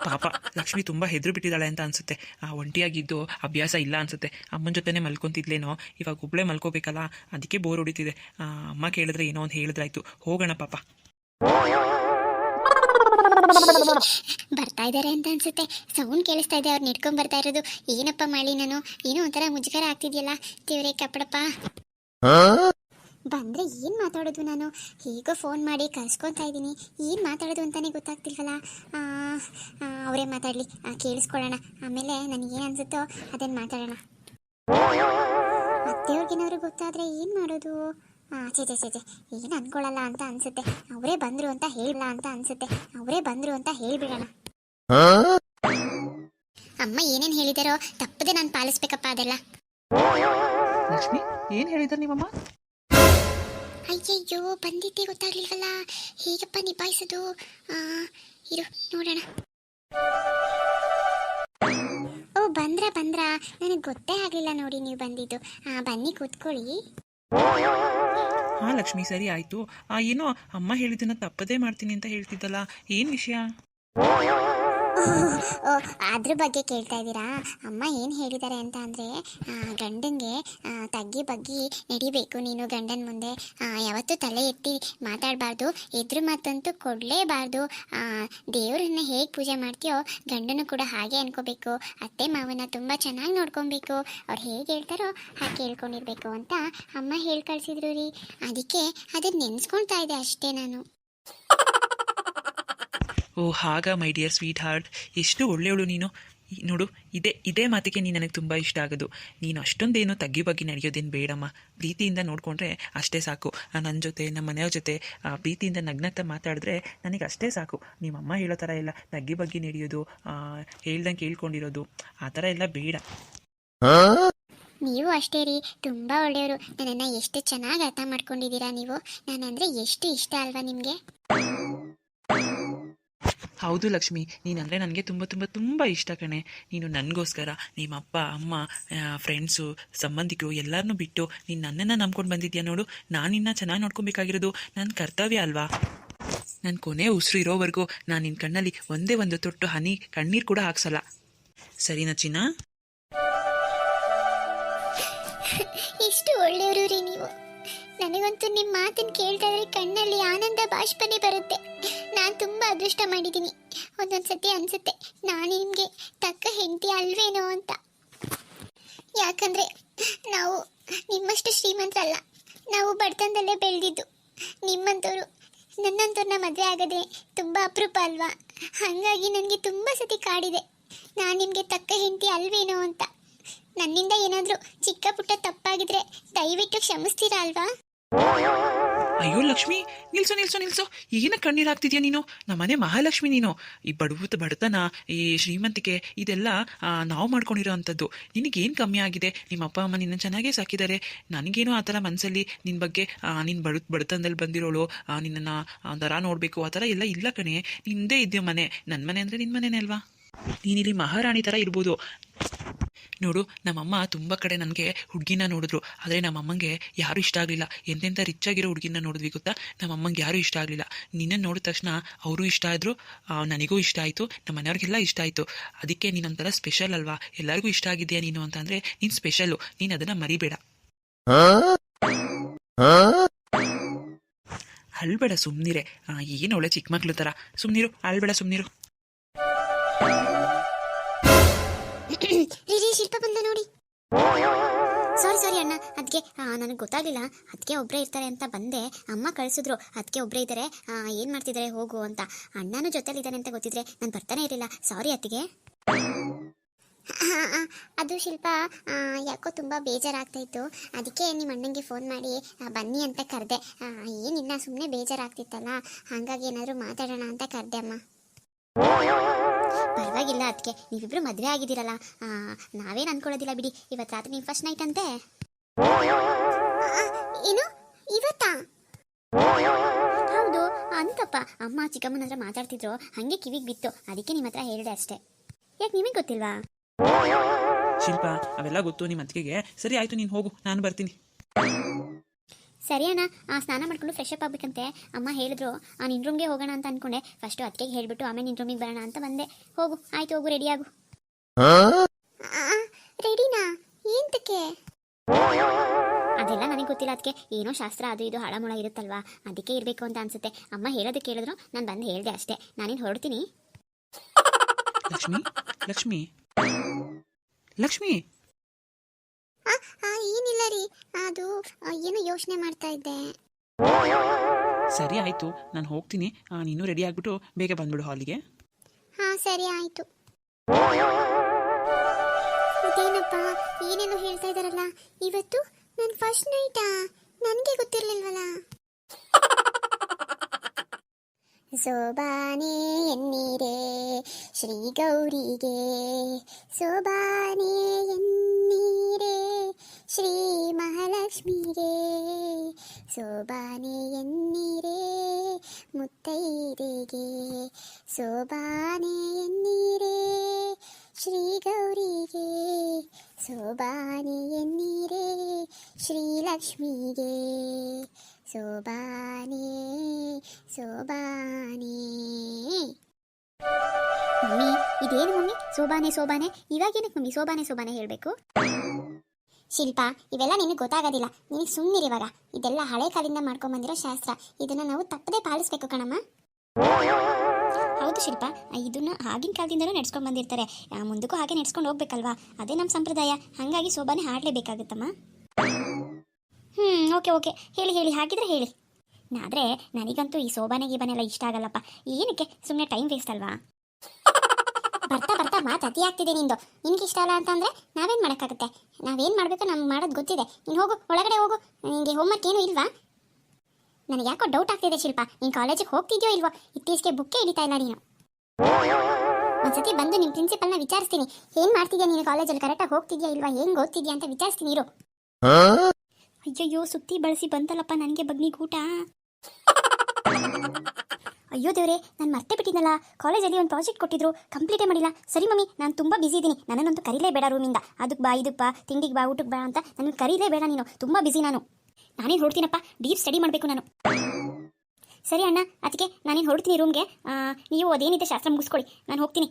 ಪಾಪ, ಲಕ್ಷ್ಮಿ ತುಂಬ ಹೆದರು ಬಿಟ್ಟಿದ್ದಾಳೆ ಅಂತ ಅನ್ಸುತ್ತೆ. ಆ, ಒಂಟಿಯಾಗಿದ್ದು, ಅಭ್ಯಾಸ ಇಲ್ಲ ಅನ್ಸುತ್ತೆ. ಅಮ್ಮನ ಜೊತೆನೇ ಮಲ್ಕೊಂತಿದ್ಲೇನೋ, ಇವಾಗ ಒಬ್ಳೆ ಮಲ್ಕೋಬೇಕಲ್ಲ, ಅದಕ್ಕೆ ಬೋರ್ ಹೊಡಿತಿದೆ. ಅಮ್ಮ ಕೇಳಿದ್ರೆ ಏನೋ ಒಂದು ಹೇಳಿದ್ರಾಯ್ತು. ಹೋಗೋಣ ಪಾಪ. ಬರ್ತಾ ಇದ್ದಾರೆ ಅಂತ ಅನ್ಸುತ್ತೆ. ಸೌಂಡ್ ಕೇಳಿಸ್ತಾ ಇದೆ ಅವ್ರು ನೆಡ್ಕೊಂಡ್ ಬರ್ತಾ ಇರೋದು. ಏನಪ್ಪ ಮಾಡಿ ನಾನು? ಏನೋ ಒಂಥರ ಮುಜುಗರ ಆಗ್ತಿದ್ಯಲ್ಲ. ದೇವ್ರೆ ಕಪ್ಪಡಪ್ಪ. ಬಂದ್ರೆ ಏನ್ ಮಾತಾಡೋದು ನಾನು? ಹೇಗೋ ಫೋನ್ ಮಾಡಿ ಕಳ್ಸ್ಕೊತಾ ಇದ್ದೀನಿ. ಏನ್ ಮಾತಾಡೋದು ಅಂತಾನೆ ಗೊತ್ತಾಗ್ತಿಲ್ವಲ್ಲ? ಅವರೇ ಮಾತಾಡ್ಲಿ. ಕೇಳಿಸ್ಕೊಳ್ಳೋಣ. ಆಮೇಲೆ ನನಗೇನು ಅನ್ಸುತ್ತೋ ಅದನ್ನ ಮಾತಾಡೋಣ. ಅತ್ತೆಯವ್ರಿಗೇನಾದ್ರು ಗೊತ್ತಾದ್ರೆ ಏನ್ ಮಾಡೋದು? ಚೇಚೆ ಛೇ ಏನು ಅನ್ಕೊಳ್ಳಲ್ಲ ಅಂತ ಅನ್ಸುತ್ತೆ. ಅವರೇ ಬಂದ್ರು ಅಂತ ಹೇಳಲ್ಲ ಅಂತ ಅನ್ಸುತ್ತೆ. ಅವರೇ ಬಂದ್ರು ಅಂತ ಹೇಳ್ಬಿಡೋಣ. ಅಮ್ಮ ಏನೇನ್ ಹೇಳಿದಾರೋ ತಪ್ಪದೆ ನಾನು ಪಾಲಿಸ್ಬೇಕಪ್ಪ ಅದೆಲ್ಲ. ಲಕ್ಷ್ಮಿ ಏನು ಹೇಳಿದ್ದಾರೆ ನಿಮ್ಮಮ್ಮ ಅಯ್ಯಯ್ಯೋ ಬಂದಿದ್ದೆ ಗೊತ್ತಾಗ್ಲಿಲ್ವಲ್ಲ? ಹೇಗಪ್ಪ ನಿಭಾಯಿಸೋದು? ಇರು ನೋಡೋಣ. ಓ ಬಂದ್ರ ಬಂದ್ರ. ನನಗೆ ಗೊತ್ತೇ ಆಗಲಿಲ್ಲ ನೋಡಿ ನೀವು ಬಂದಿದ್ದು. ಬನ್ನಿ ಕೂತ್ಕೊಳ್ಳಿ. ಹಾಂ ಲಕ್ಷ್ಮಿ ಸರಿ ಆಯ್ತು. ಆ ಏನೋ ಅಮ್ಮ ಹೇಳಿದ್ದನ್ನ ತಪ್ಪದೇ ಮಾಡ್ತೀನಿ ಅಂತ ಹೇಳ್ತಿದ್ದಲ್ಲ. ಏನು ವಿಷಯ? ಅದ್ರ ಬಗ್ಗೆ ಕೇಳ್ತಾ ಇದ್ದೀರಾ? ಅಮ್ಮ ಏನು ಹೇಳಿದ್ದಾರೆ ಅಂತ ಅಂದರೆ ಗಂಡನಿಗೆ ತಗ್ಗಿ ಬಗ್ಗಿ ನಡಿಬೇಕು. ನೀನು ಗಂಡನ ಮುಂದೆ ಯಾವತ್ತೂ ತಲೆ ಎತ್ತಿ ಮಾತಾಡಬಾರ್ದು, ಎದುರು ಮಾತಂತೂ ಕೊಡಲೇಬಾರ್ದು. ದೇವರನ್ನ ಹೇಗೆ ಪೂಜೆ ಮಾಡ್ತೀಯೋ, ಗಂಡನು ಕೂಡ ಹಾಗೆ ಅನ್ಕೋಬೇಕು. ಅತ್ತೆ ಮಾವನ ತುಂಬ ಚೆನ್ನಾಗಿ ನೋಡ್ಕೊಬೇಕು. ಅವ್ರು ಹೇಗೆ ಹೇಳ್ತಾರೋ ಹಾಗೆ ಕೇಳ್ಕೊಂಡಿರ್ಬೇಕು ಅಂತ ಅಮ್ಮ ಹೇಳಿ ಕಳಿಸಿದ್ರು ರೀ. ಅದಕ್ಕೆ ಅದನ್ನ ನೆನೆಸ್ಕೊಳ್ತಾ ಇದೆ ಅಷ್ಟೇ ನಾನು. ಓ ಹಾಗ ಮೈ ಡಿಯರ್ ಸ್ವೀಟ್ ಹಾರ್ಟ್ ಎಷ್ಟು ಒಳ್ಳೆಯವಳು ನೀನು. ನೋಡು ಇದೇ ಇದೇ ಮಾತಿಗೆ ನೀನು ನನಗೆ ತುಂಬ ಇಷ್ಟ ಆಗೋದು. ನೀನು ಅಷ್ಟೊಂದೇನು ತಗ್ಗಿ ಬಗ್ಗೆ ನಡೆಯೋದೇನು ಬೇಡಮ್ಮ. ಪ್ರೀತಿಯಿಂದ ನೋಡಿಕೊಂಡ್ರೆ ಅಷ್ಟೇ ಸಾಕು. ನನ್ನ ಜೊತೆ ನಮ್ಮ ಮನೆಯವ್ರ ಜೊತೆ ಆ, ಪ್ರೀತಿಯಿಂದ ನಗ್ನತ್ತ ಮಾತಾಡಿದ್ರೆ ನನಗೆ ಅಷ್ಟೇ ಸಾಕು. ನಿಮ್ಮಮ್ಮ ಹೇಳೋ ಥರ ಎಲ್ಲ ತಗ್ಗಿ ಬಗ್ಗೆ ನಡೆಯೋದು ಹೇಳ್ದಂಗೆ ಕೇಳ್ಕೊಂಡಿರೋದು ಆ ಥರ ಎಲ್ಲ ಬೇಡ. ನೀವು ಅಷ್ಟೇ ರೀ. ತುಂಬ ಒಳ್ಳೆಯವರು. ನನ್ನನ್ನು ಎಷ್ಟು ಚೆನ್ನಾಗಿ ಅರ್ಥ ಮಾಡ್ಕೊಂಡಿದ್ದೀರಾ ನೀವು? ನಾನಂದರೆ ಎಷ್ಟು ಇಷ್ಟ ಅಲ್ವಾ ನಿಮಗೆ? ಹೌದು ಲಕ್ಷ್ಮಿ ನೀನಂದರೆ ನನಗೆ ತುಂಬ ತುಂಬ ತುಂಬ ಇಷ್ಟ ಕಣೆ. ನೀನು ನನಗೋಸ್ಕರ ನಿಮ್ಮ ಅಪ್ಪ, ಅಮ್ಮ ಫ್ರೆಂಡ್ಸು ಸಂಬಂಧಿಕರು ಎಲ್ಲರನ್ನು ಬಿಟ್ಟು ನೀನು ನನ್ನನ್ನು ನಂಬ್ಕೊಂಡು ಬಂದಿದ್ಯಾ ನೋಡು? ನಾನು ನಾನಿನ್ನ ಚೆನ್ನಾಗಿ ನೋಡ್ಕೊಬೇಕಾಗಿರೋದು ನನ್ನ ಕರ್ತವ್ಯ ಅಲ್ವಾ? ನನ್ನ ಕೊನೆ ಉಸಿರು ಇರೋವರೆಗೂ ನಾನು ನಿನ್ನ ಕಣ್ಣಲ್ಲಿ ಒಂದೇ ಒಂದು ತೊಟ್ಟು ಹನಿ ಕಣ್ಣೀರು ಕೂಡ ಹಾಕ್ಸಲ್ಲ. ಸರಿನಾ ಚಿನ್ನ? ಎಷ್ಟು ಒಳ್ಳೆಯವರು ರೀ ನೀವು. ನನಗಂತೂ ನಿಮ್ಮ ಮಾತನ್ನು ಕೇಳ್ತಾ ಇದ್ರೆ ಕಣ್ಣಲ್ಲಿ ಆನಂದ ಬಾಷ್ಪನೆ ಬರುತ್ತೆ. ನಾನು ತುಂಬ ಅದೃಷ್ಟ ಮಾಡಿದ್ದೀನಿ ಒಂದೊಂದು ಸತಿ ಅನಿಸುತ್ತೆ, ನಾನು ನಿಮಗೆ ತಕ್ಕ ಹೆಂಡತಿ ಅಲ್ವೇನೋ ಅಂತ. ಯಾಕಂದರೆ ನಾವು ನಿಮ್ಮಷ್ಟು ಶ್ರೀಮಂತರಲ್ಲ. ನಾವು ಬಡತನದಲ್ಲೇ ಬೆಳೆದಿದ್ದು. ನಿಮ್ಮಂಥವ್ರು ನನ್ನಂಥವ್ರನ್ನ ಮದುವೆ ಆಗದೆ ತುಂಬ ಅಪರೂಪ ಅಲ್ವಾ? ಹಾಗಾಗಿ ನನಗೆ ತುಂಬ ಸತಿ ಕಾಡಿದೆ. ನಾನು ನಿಮಗೆ ತಕ್ಕ ಹೆಂಡತಿ ಅಲ್ವೇನೋ ಅಂತ. ನನ್ನಿಂದ ಏನಾದರೂ ಚಿಕ್ಕ ಪುಟ್ಟ ತಪ್ಪಾಗಿದ್ರೆ ದಯವಿಟ್ಟು ಕ್ಷಮಿಸ್ತೀರಾ ಅಲ್ವಾ? ಅಯ್ಯೋ ಲಕ್ಷ್ಮಿ, ನಿಲ್ಸು ನಿಲ್ಸು ನಿಲ್ಸು. ಈಗಿನ ಕಣ್ಣೀರು ಹಾಕ್ತಿದ್ಯಾ ನೀನು? ನಮ್ಮನೆ ಮಹಾಲಕ್ಷ್ಮಿ ನೀನು. ಈ ಬಡವತ ಬಡತನ, ಈ ಶ್ರೀಮಂತಿಕೆ, ಇದೆಲ್ಲ ನಾವು ಮಾಡ್ಕೊಂಡಿರೋ ಅಂಥದ್ದು. ನಿನಗೇನು ಕಮ್ಮಿ ಆಗಿದೆ? ನಿಮ್ಮ ಅಪ್ಪ, ಅಮ್ಮ ನಿನ್ನ ಚೆನ್ನಾಗೇ ಸಾಕಿದ್ದಾರೆ ನನಗೇನು ಆ ಥರ ಮನಸ್ಸಲ್ಲಿ ನಿನ್ನ ಬಗ್ಗೆ ನಿನ್ನ ಬಡ ಬಡತನದಲ್ಲಿ ಬಂದಿರೋಳು. ನಿನ್ನನ್ನು ದರ ನೋಡಬೇಕು, ಆ ಥರ ಎಲ್ಲ ಇಲ್ಲ ಕಣೆ. ನಿಂದೇ ಇದ್ದೀಯ ಮನೆ. ನನ್ನ ಮನೆ ಅಂದರೆ ನಿನ್ನ ಮನೆನೇ ಅಲ್ವಾ? ನೀನಿಲ್ಲಿ ಮಹಾರಾಣಿ ಥರ ಇರ್ಬೋದು. ನೋಡು, ನಮ್ಮಮ್ಮ ತುಂಬ ಕಡೆ ನನಗೆ ಹುಡುಗಿನ ನೋಡಿದ್ರು. ಆದರೆ ನಮ್ಮಮ್ಮಂಗೆ ಯಾರೂ ಇಷ್ಟ ಆಗಲಿಲ್ಲ. ಎಂತೆಂಥ ರಿಚ್ ಆಗಿರೋ ಹುಡುಗಿನ ನೋಡಿದ್ವಿ ಗೊತ್ತಾ? ನಮ್ಮಮ್ಮಂಗೆ ಯಾರೂ ಇಷ್ಟ ಆಗಲಿಲ್ಲ. ನಿನ್ನ ನೋಡಿದ ತಕ್ಷಣ ಅವರು ಇಷ್ಟ ಆದರು ನನಗೂ ಇಷ್ಟ ಆಯಿತು ನಮ್ಮ ಮನೆಯವ್ರಿಗೆಲ್ಲ ಇಷ್ಟ ಆಯಿತು. ಅದಕ್ಕೆ ನೀನೊಂಥರ ಸ್ಪೆಷಲ್ ಅಲ್ವಾ? ಎಲ್ಲರಿಗೂ ಇಷ್ಟ ಆಗಿದೆಯಾ ನೀನು ಅಂತಂದರೆ ನೀನು ಸ್ಪೆಷಲ್ಲು ನೀನು ಅದನ್ನು ಮರಿಬೇಡ. ಅಳ್ಬೇಡ ಸುಮ್ಮನಿರೆ ಏನು ಒಳ್ಳೆ ಚಿಕ್ಕ ಮಕ್ಳು ಥರ ಸುಮ್ಮನಿರು ಅಳ್ಬೇಡ ಸುಮ್ಮನಿರು ಶಿಲ್ಪ ಬಂದ ನೋಡಿ. ಸಾರಿ ಸಾರಿ ಅಣ್ಣ. ಅದಕ್ಕೆ ನನಗೆ ಗೊತ್ತಾಗಲಿಲ್ಲ. ಅದಕ್ಕೆ ಒಬ್ಬರೇ ಇರ್ತಾರೆ ಅಂತ ಬಂದೆ. ಅಮ್ಮ ಕಳಿಸಿದ್ರು. ಅದಕ್ಕೆ ಒಬ್ಬರೇ ಇದ್ದಾರೆ ಏನು ಮಾಡ್ತಿದ್ದಾರೆ ಹೋಗು ಅಂತ. ಅಣ್ಣನೂ ಜೊತೆಲಿದ್ದಾನೆ ಅಂತ ಗೊತ್ತಿದ್ರೆ ನಾನು ಬರ್ತಾನೆ ಇರಲಿಲ್ಲ. ಸಾರಿ ಅತ್ತಿಗೆ. ಅದು ಶಿಲ್ಪ ಯಾಕೋ ತುಂಬ ಬೇಜಾರಾಗ್ತಾ ಇತ್ತು. ಅದಕ್ಕೆ ನಿಮ್ಮ ಅಣ್ಣಂಗೆ ಫೋನ್ ಮಾಡಿ ಬನ್ನಿ ಅಂತ ಕರೆದೆ. ಏನಿಲ್ಲ ಸುಮ್ಮನೆ ಬೇಜಾರಾಗ್ತಿತ್ತಲ್ಲ? ಹಾಗಾಗಿ ಏನಾದರೂ ಮಾತಾಡೋಣ ಅಂತ ಕರೆದೆ ಅಮ್ಮ. ಅದಕ್ಕೆ ನೀವಿಬ್ರು ಮದುವೆ ಆಗಿದ್ದೀರಲ್ಲ ನಾವೇನು ಅನ್ಕೊಳ್ಳೋದಿಲ್ಲ ಬಿಡಿ. ಇವತ್ತು ರಾತ್ರಿ ನಿಮ್ಮ ಫಸ್ಟ್ ನೈಟ್ ಅಂತೆ ಏನು? ಇವತ್ತಾ? ಹೌದು, ಅಂತಪ್ಪ. ಅಮ್ಮ ಚಿಕ್ಕಮ್ಮನ ಹತ್ರ ಮಾತಾಡ್ತಿದ್ರು. ಹಂಗೆ ಕಿವಿಗೆ ಬಿತ್ತು. ಅದಕ್ಕೆ ನಿಮ್ಮ ಹತ್ರ ಹೇಳಿದೆ ಅಷ್ಟೇ. ಯಾಕೆ ನಿಮಗೆ ಗೊತ್ತಿಲ್ವಾ? ಶಿಲ್ಪ, ಅವೆಲ್ಲ ಗೊತ್ತು. ನಿಮ್ಮ ಅತ್ತಿಗೆಗೆ. ಸರಿ, ಆಯ್ತು, ನೀನು ಹೋಗು. ನಾನು ಬರ್ತೀನಿ. ಸರಿ ಅಣ್ಣ ಆ, ಸ್ನಾನ ಮಾಡ್ಕೊಂಡು ಫ್ರೆಶ್ ಅಪ್ ಆಗ್ಬೇಕಂತೆ. ಅಮ್ಮ ಹೇಳಿದ್ರು ನಿನ್ನ ರೂಮ್ಗೆ ಹೋಗೋಣ ಅಂತ ಅನ್ಕೊಂಡೆ. ಫಸ್ಟು ಅದಕ್ಕೆ ಹೇಳ್ಬಿಟ್ಟು ಆಮೇಲೆ ನಿನ್ನ ರೂಮಿಗೆ ಬರೋಣ ಅಂತ ಬಂದೆ. ಹೋಗು ಆಯ್ತು ಹೋಗು ರೆಡಿ ಆಗು. ರೆಡಿನಾ ಏಂತಕ್ಕೆ? ಅದೆಲ್ಲ ನನಗೆ ಗೊತ್ತಿಲ್ಲ ಅದಕ್ಕೆ ಏನೋ ಶಾಸ್ತ್ರ ಅದು ಇದು ಹಳಮುಳ ಇರುತ್ತಲ್ವಾ? ಅದಕ್ಕೆ ಇರಬೇಕು ಅಂತ ಅನ್ಸುತ್ತೆ. ಅಮ್ಮ ಹೇಳೋದಕ್ಕೆ ಹೇಳಿದ್ರು ನಾನು ಬಂದು ಹೇಳಿದೆ ಅಷ್ಟೇ. ನಾನೇನು ಹೊರಡ್ತೀನಿ? ಲಕ್ಷ್ಮಿ ಲಕ್ಷ್ಮಿ. ಲಕ್ಷ್ಮಿ ಏನಿಲ್ಲ ರೀ. ಅದು ಏನೋ ಯೋಚನೆ ಮಾಡ್ತಾ ಇದ್ದೆ. ಸರಿ ಆಯ್ತು ನಾನು ಹೋಗ್ತೀನಿ. ನಾನು ರೆಡಿ ಆಗಿಬಿಟ್ಟು ಬೇಗ ಬಂದ್ಬಿಡು ಹಾಲಿಗೆ ಹಾ ಸರಿ ಆಯಿತು. ಇದೇನಪ್ಪ ಏನೇನೋ ಹೇಳ್ತಾ ಇದ್ದಾರಲ್ಲ ಇವತ್ತು ನನ್ನ ಫಸ್ಟ್ ನೈಟಾ ನನಗೆ ಗೊತ್ತಿರಲಿಲ್ವಲ್ಲ? ಸೋಬಾನೆ ಎನ್ನೀರೆ ಶ್ರೀ ಗೌರಿಗೆ ಸೋಬಾನೆ ಎನ್ನೀರೆ ಶ್ರೀ ಮಹಾಲಕ್ಷ್ಮಿಗೆ ಸೋಬಾನೆ ಎನ್ನೀರೆ ಮುತ್ತೈದೆಗೆ ಸೋಬಾನೆ ಎನ್ನೀರೆ ಶ್ರೀ ಗೌರಿಗೆ ಸೋಬಾನೆ ಎನ್ನೀರೆ ಶ್ರೀ ಲಕ್ಷ್ಮಿಗೆ ಸೋಬಾನೆ ಸೋಬಾನೆ. ಮಮ್ಮಿ, ಇದೇನು ಮಮ್ಮಿ? ಸೋಬಾನೆ ಸೋಬಾನೆ. ಇವಾಗೇನಕ್ಕೆ ಮಮ್ಮಿ ಸೋಬಾನೆ ಸೋಬಾನೆ ಹೇಳಬೇಕು? ಶಿಲ್ಪ, ಇವೆಲ್ಲ ನಿನಗೆ ಗೊತ್ತಾಗೋದಿಲ್ಲ. ನಿನಗೆ ಸುಮ್ಮನಿರಿವಾಗ ಇದೆಲ್ಲ ಹಳೆ ಕಾಲಿಂದ ಮಾಡ್ಕೊಂಬಂದಿರೋ ಶಾಸ್ತ್ರ. ಇದನ್ನ ನಾವು ತಪ್ಪದೇ ಪಾಲಿಸ್ಬೇಕು ಕಣಮ್ಮ. ಹೌದು ಶಿಲ್ಪ, ಇದನ್ನ ಆಗಿನ ಕಾಲದಿಂದಲೂ ನಡ್ಸ್ಕೊಂಡು ಬಂದಿರ್ತಾರೆ. ಮುಂದಕ್ಕೂ ಹಾಗೆ ನಡ್ಸ್ಕೊಂಡು ಹೋಗ್ಬೇಕಲ್ವಾ? ಅದೇ ನಮ್ಮ ಸಂಪ್ರದಾಯ. ಹಾಗಾಗಿ ಸೋಬಾನೆ ಹಾಡಲೇಬೇಕಾಗುತ್ತಮ್ಮ. ಹ್ಮ್, ಓಕೆ ಓಕೆ. ಹೇಳಿ ಹೇಳಿ. ಹಾಗಿದ್ರೆ ಹೇಳಿ. ಆದ್ರೆ ನನಗಂತೂ ಈ ಸೋಬಾನೆ ಗೀಬಾನೆಲ್ಲ ಇಷ್ಟ ಆಗಲ್ಲಪ್ಪ. ಏನಕ್ಕೆ? ಸುಮ್ಮನೆ ಟೈಮ್ ವೇಸ್ಟ್ ಅಲ್ವಾ? ಬರ್ತಾ ಬರ್ತಾ ಮಾತು ಅತಿ ಆಗ್ತಿದೆ ನಿಂದು. ನಿನ್ಗೆ ಇಷ್ಟ ಅಲ್ಲ ಅಂತಂದ್ರೆ ನಾವೇನ್ ಮಾಡೋಕ್ಕಾಗುತ್ತೆ? ನಾವೇನ್ ಮಾಡ್ಬೇಕು ನಮ್ಗೆ ಮಾಡೋದು ಗೊತ್ತಿದೆ. ನೀನು ಹೋಗು, ಒಳಗಡೆ ಹೋಗು. ನಿನಗೆ ಹೋಮ್ವರ್ಕ್ ಏನು ಇಲ್ವಾ? ನನಗೆ ಯಾಕೋ ಡೌಟ್ ಆಗ್ತಿದೆ ಶಿಲ್ಪ. ನೀನು ಕಾಲೇಜಿಗೆ ಹೋಗ್ತಿದ್ಯೋ ಇಲ್ವೋ? ಇತ್ತೀಚೆಗೆ ಬುಕ್ಕೇ ಹಿಡಿತಾ ಇಲ್ಲ ನೀನು. ಒಂದ್ಸತಿ ಬಂದು ನಿಮ್ಮ ಪ್ರಿನ್ಸಿಪಲ್ನ ವಿಚಾರಿಸ್ತೀನಿ. ಏನ್ ಮಾಡ್ತಿದ್ಯಾ ನೀನು ಕಾಲೇಜಲ್ಲಿ ಕರೆಕ್ಟಾಗಿ ಹೋಗ್ತಿದ್ಯಾ ಇಲ್ವಾ? ಹೆಂಗ್ ಓದ್ತಿದ್ಯಾ ಅಂತ ವಿಚಾರಿಸ್ತೀನಿ, ಇರು. ಅಯ್ಯಯ್ಯೋ, ಸುತ್ತಿ ಬಳಸಿ ಬಂತಲ್ಲಪ್ಪ ನನಗೆ ಬಗ್ನಿ ಊಟ ಅಯ್ಯೋ ದೇವ್ರೆ, ನಾನು ಮರ್ತೇ ಬಿಟ್ಟಿದ್ದಲ್ಲ ಕಾಲೇಜಲ್ಲಿ ಒಂದು ಪ್ರಾಜೆಕ್ಟ್ ಕೊಟ್ಟಿದ್ರು. ಕಂಪ್ಲೀಟೇ ಮಾಡಿಲ್ಲ. ಸರಿ ಮಮ್ಮಿ, ನಾನು ತುಂಬ ಬಿಸಿ ಇದ್ದೀನಿ ನನ್ನನ್ನಂತೂ ಕರೀಲೇ ಬೇಡ ರೂಮಿಂದ ಅದಕ್ಕೆ ಬಾ ಇದಕ್ಕೆ ಬಾ, ತಿಂಡಿಗೆ ಬಾ ಊಟಕ್ಕೆ ಬಾ ಅಂತ ನನಗೆ ಕರೀಲೇ ಬೇಡ ನೀನು. ತುಂಬ ಬಿಸಿ ನಾನು. ನಾನೇನು ಹೊರಡ್ತೀನಪ್ಪ ಡೀಪ್ ಸ್ಟಡಿ ಮಾಡಬೇಕು ನಾನು. ಸರಿ ಅಣ್ಣ ಅದಕ್ಕೆ ನಾನೇನು ಹೊರಡ್ತೀನಿ ರೂಮ್ಗೆ ನೀವು ಅದೇನಿದೆ ಶಾಸ್ತ್ರ ಮುಗಿಸ್ಕೊಳ್ಳಿ, ನಾನು ಹೋಗ್ತೀನಿ.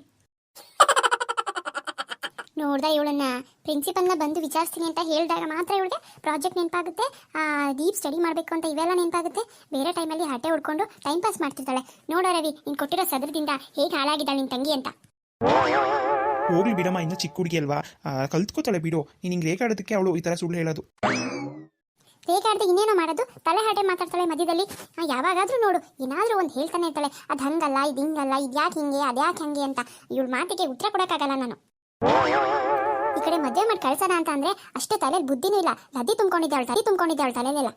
ನೋಡ್ದ ಇವಳನ್ನ ಪ್ರಿನ್ಸಿಪಲ್ನ ಬಂದು ವಿಚಾರಿಸ್ತೀನಿ ಅಂತ ಹೇಳಿದಾಗ ಮಾತ್ರ ಇವಳಿಗೆ ಪ್ರಾಜೆಕ್ಟ್ ನೆನಪಾಗುತ್ತೆ ಡೀಪ್ ಸ್ಟಡಿ ಮಾಡಬೇಕು ಅಂತ ಇವೆಲ್ಲ ನೆನಪಾಗುತ್ತೆ. ಬೇರೆ ಟೈಮಲ್ಲಿ ಹಟ್ಟೆ ಹೊಡ್ಕೊಂಡು ಟೈಮ್ ಪಾಸ್ ಮಾಡ್ತಿರ್ತಾಳೆ. ನೋಡೋ ರವಿ, ನೀನು ಕೊಟ್ಟಿರೋ ಸದರದಿಂದ ಹೇಗೆ ಹಾಳಾಗಿದ್ದಾಳೆ ನಿನ್ನ ತಂಗಿ ಅಂತ. ಹೋಗ್ಲಿ ಬಿಡಮ್ಮ, ಇನ್ನೂ ಚಿಕ್ಕ ಹುಡುಗಿ ಅಲ್ವಾ? ಕಲ್ತ್ಕೋತಾಳೆ ಬಿಡು. ನೀನು ಹಿಂಗೆ ರೇಗಾಡೋದಕ್ಕೆ ಅವಳು ಈ ಥರ ಸುಳ್ಳು ಹೇಳೋದು. ಬೇಕಾಡ್ದೆ ಇನ್ನೇನೋ ಮಾಡೋದು? ತಲೆ ಹಾಟೆ ಮಾತಾಡ್ತಾಳೆ ಮಧ್ಯದಲ್ಲಿ. ಯಾವಾಗಾದ್ರೂ ನೋಡು, ಏನಾದ್ರೂ ಒಂದು ಹೇಳ್ತಾನೆ ಇರ್ತಾಳೆ. ಅದು ಹಂಗಲ್ಲ, ಇದು ಹಿಂಗಲ್ಲ, ಇದು ಯಾಕೆ ಹಿಂಗೆ ಅದ್ಯಾಕೆ ಹಂಗೆ ಅಂತ. ಇವಳ ಮಾತಿಗೆ ಉತ್ತರ ಕೊಡೋಕ್ಕಾಗಲ್ಲ ನಾನು. ಈ ಕಡೆ ಮದುವೆ ಮಾಡಿ ಕಳ್ಸೋಣ ಅಂತ ಅಂದ್ರೆ ಅಷ್ಟೇ ತಲೆಯಲ್ಲಿ ಬುದ್ಧಿನೂ ಇಲ್ಲ. ಲದ್ದಿ ತಲೆ ತುಂಬಿಕೊಂಡಿದ್ದೆ ಅವಳು ತಲೆಯಲ್ಲೆಲ್ಲ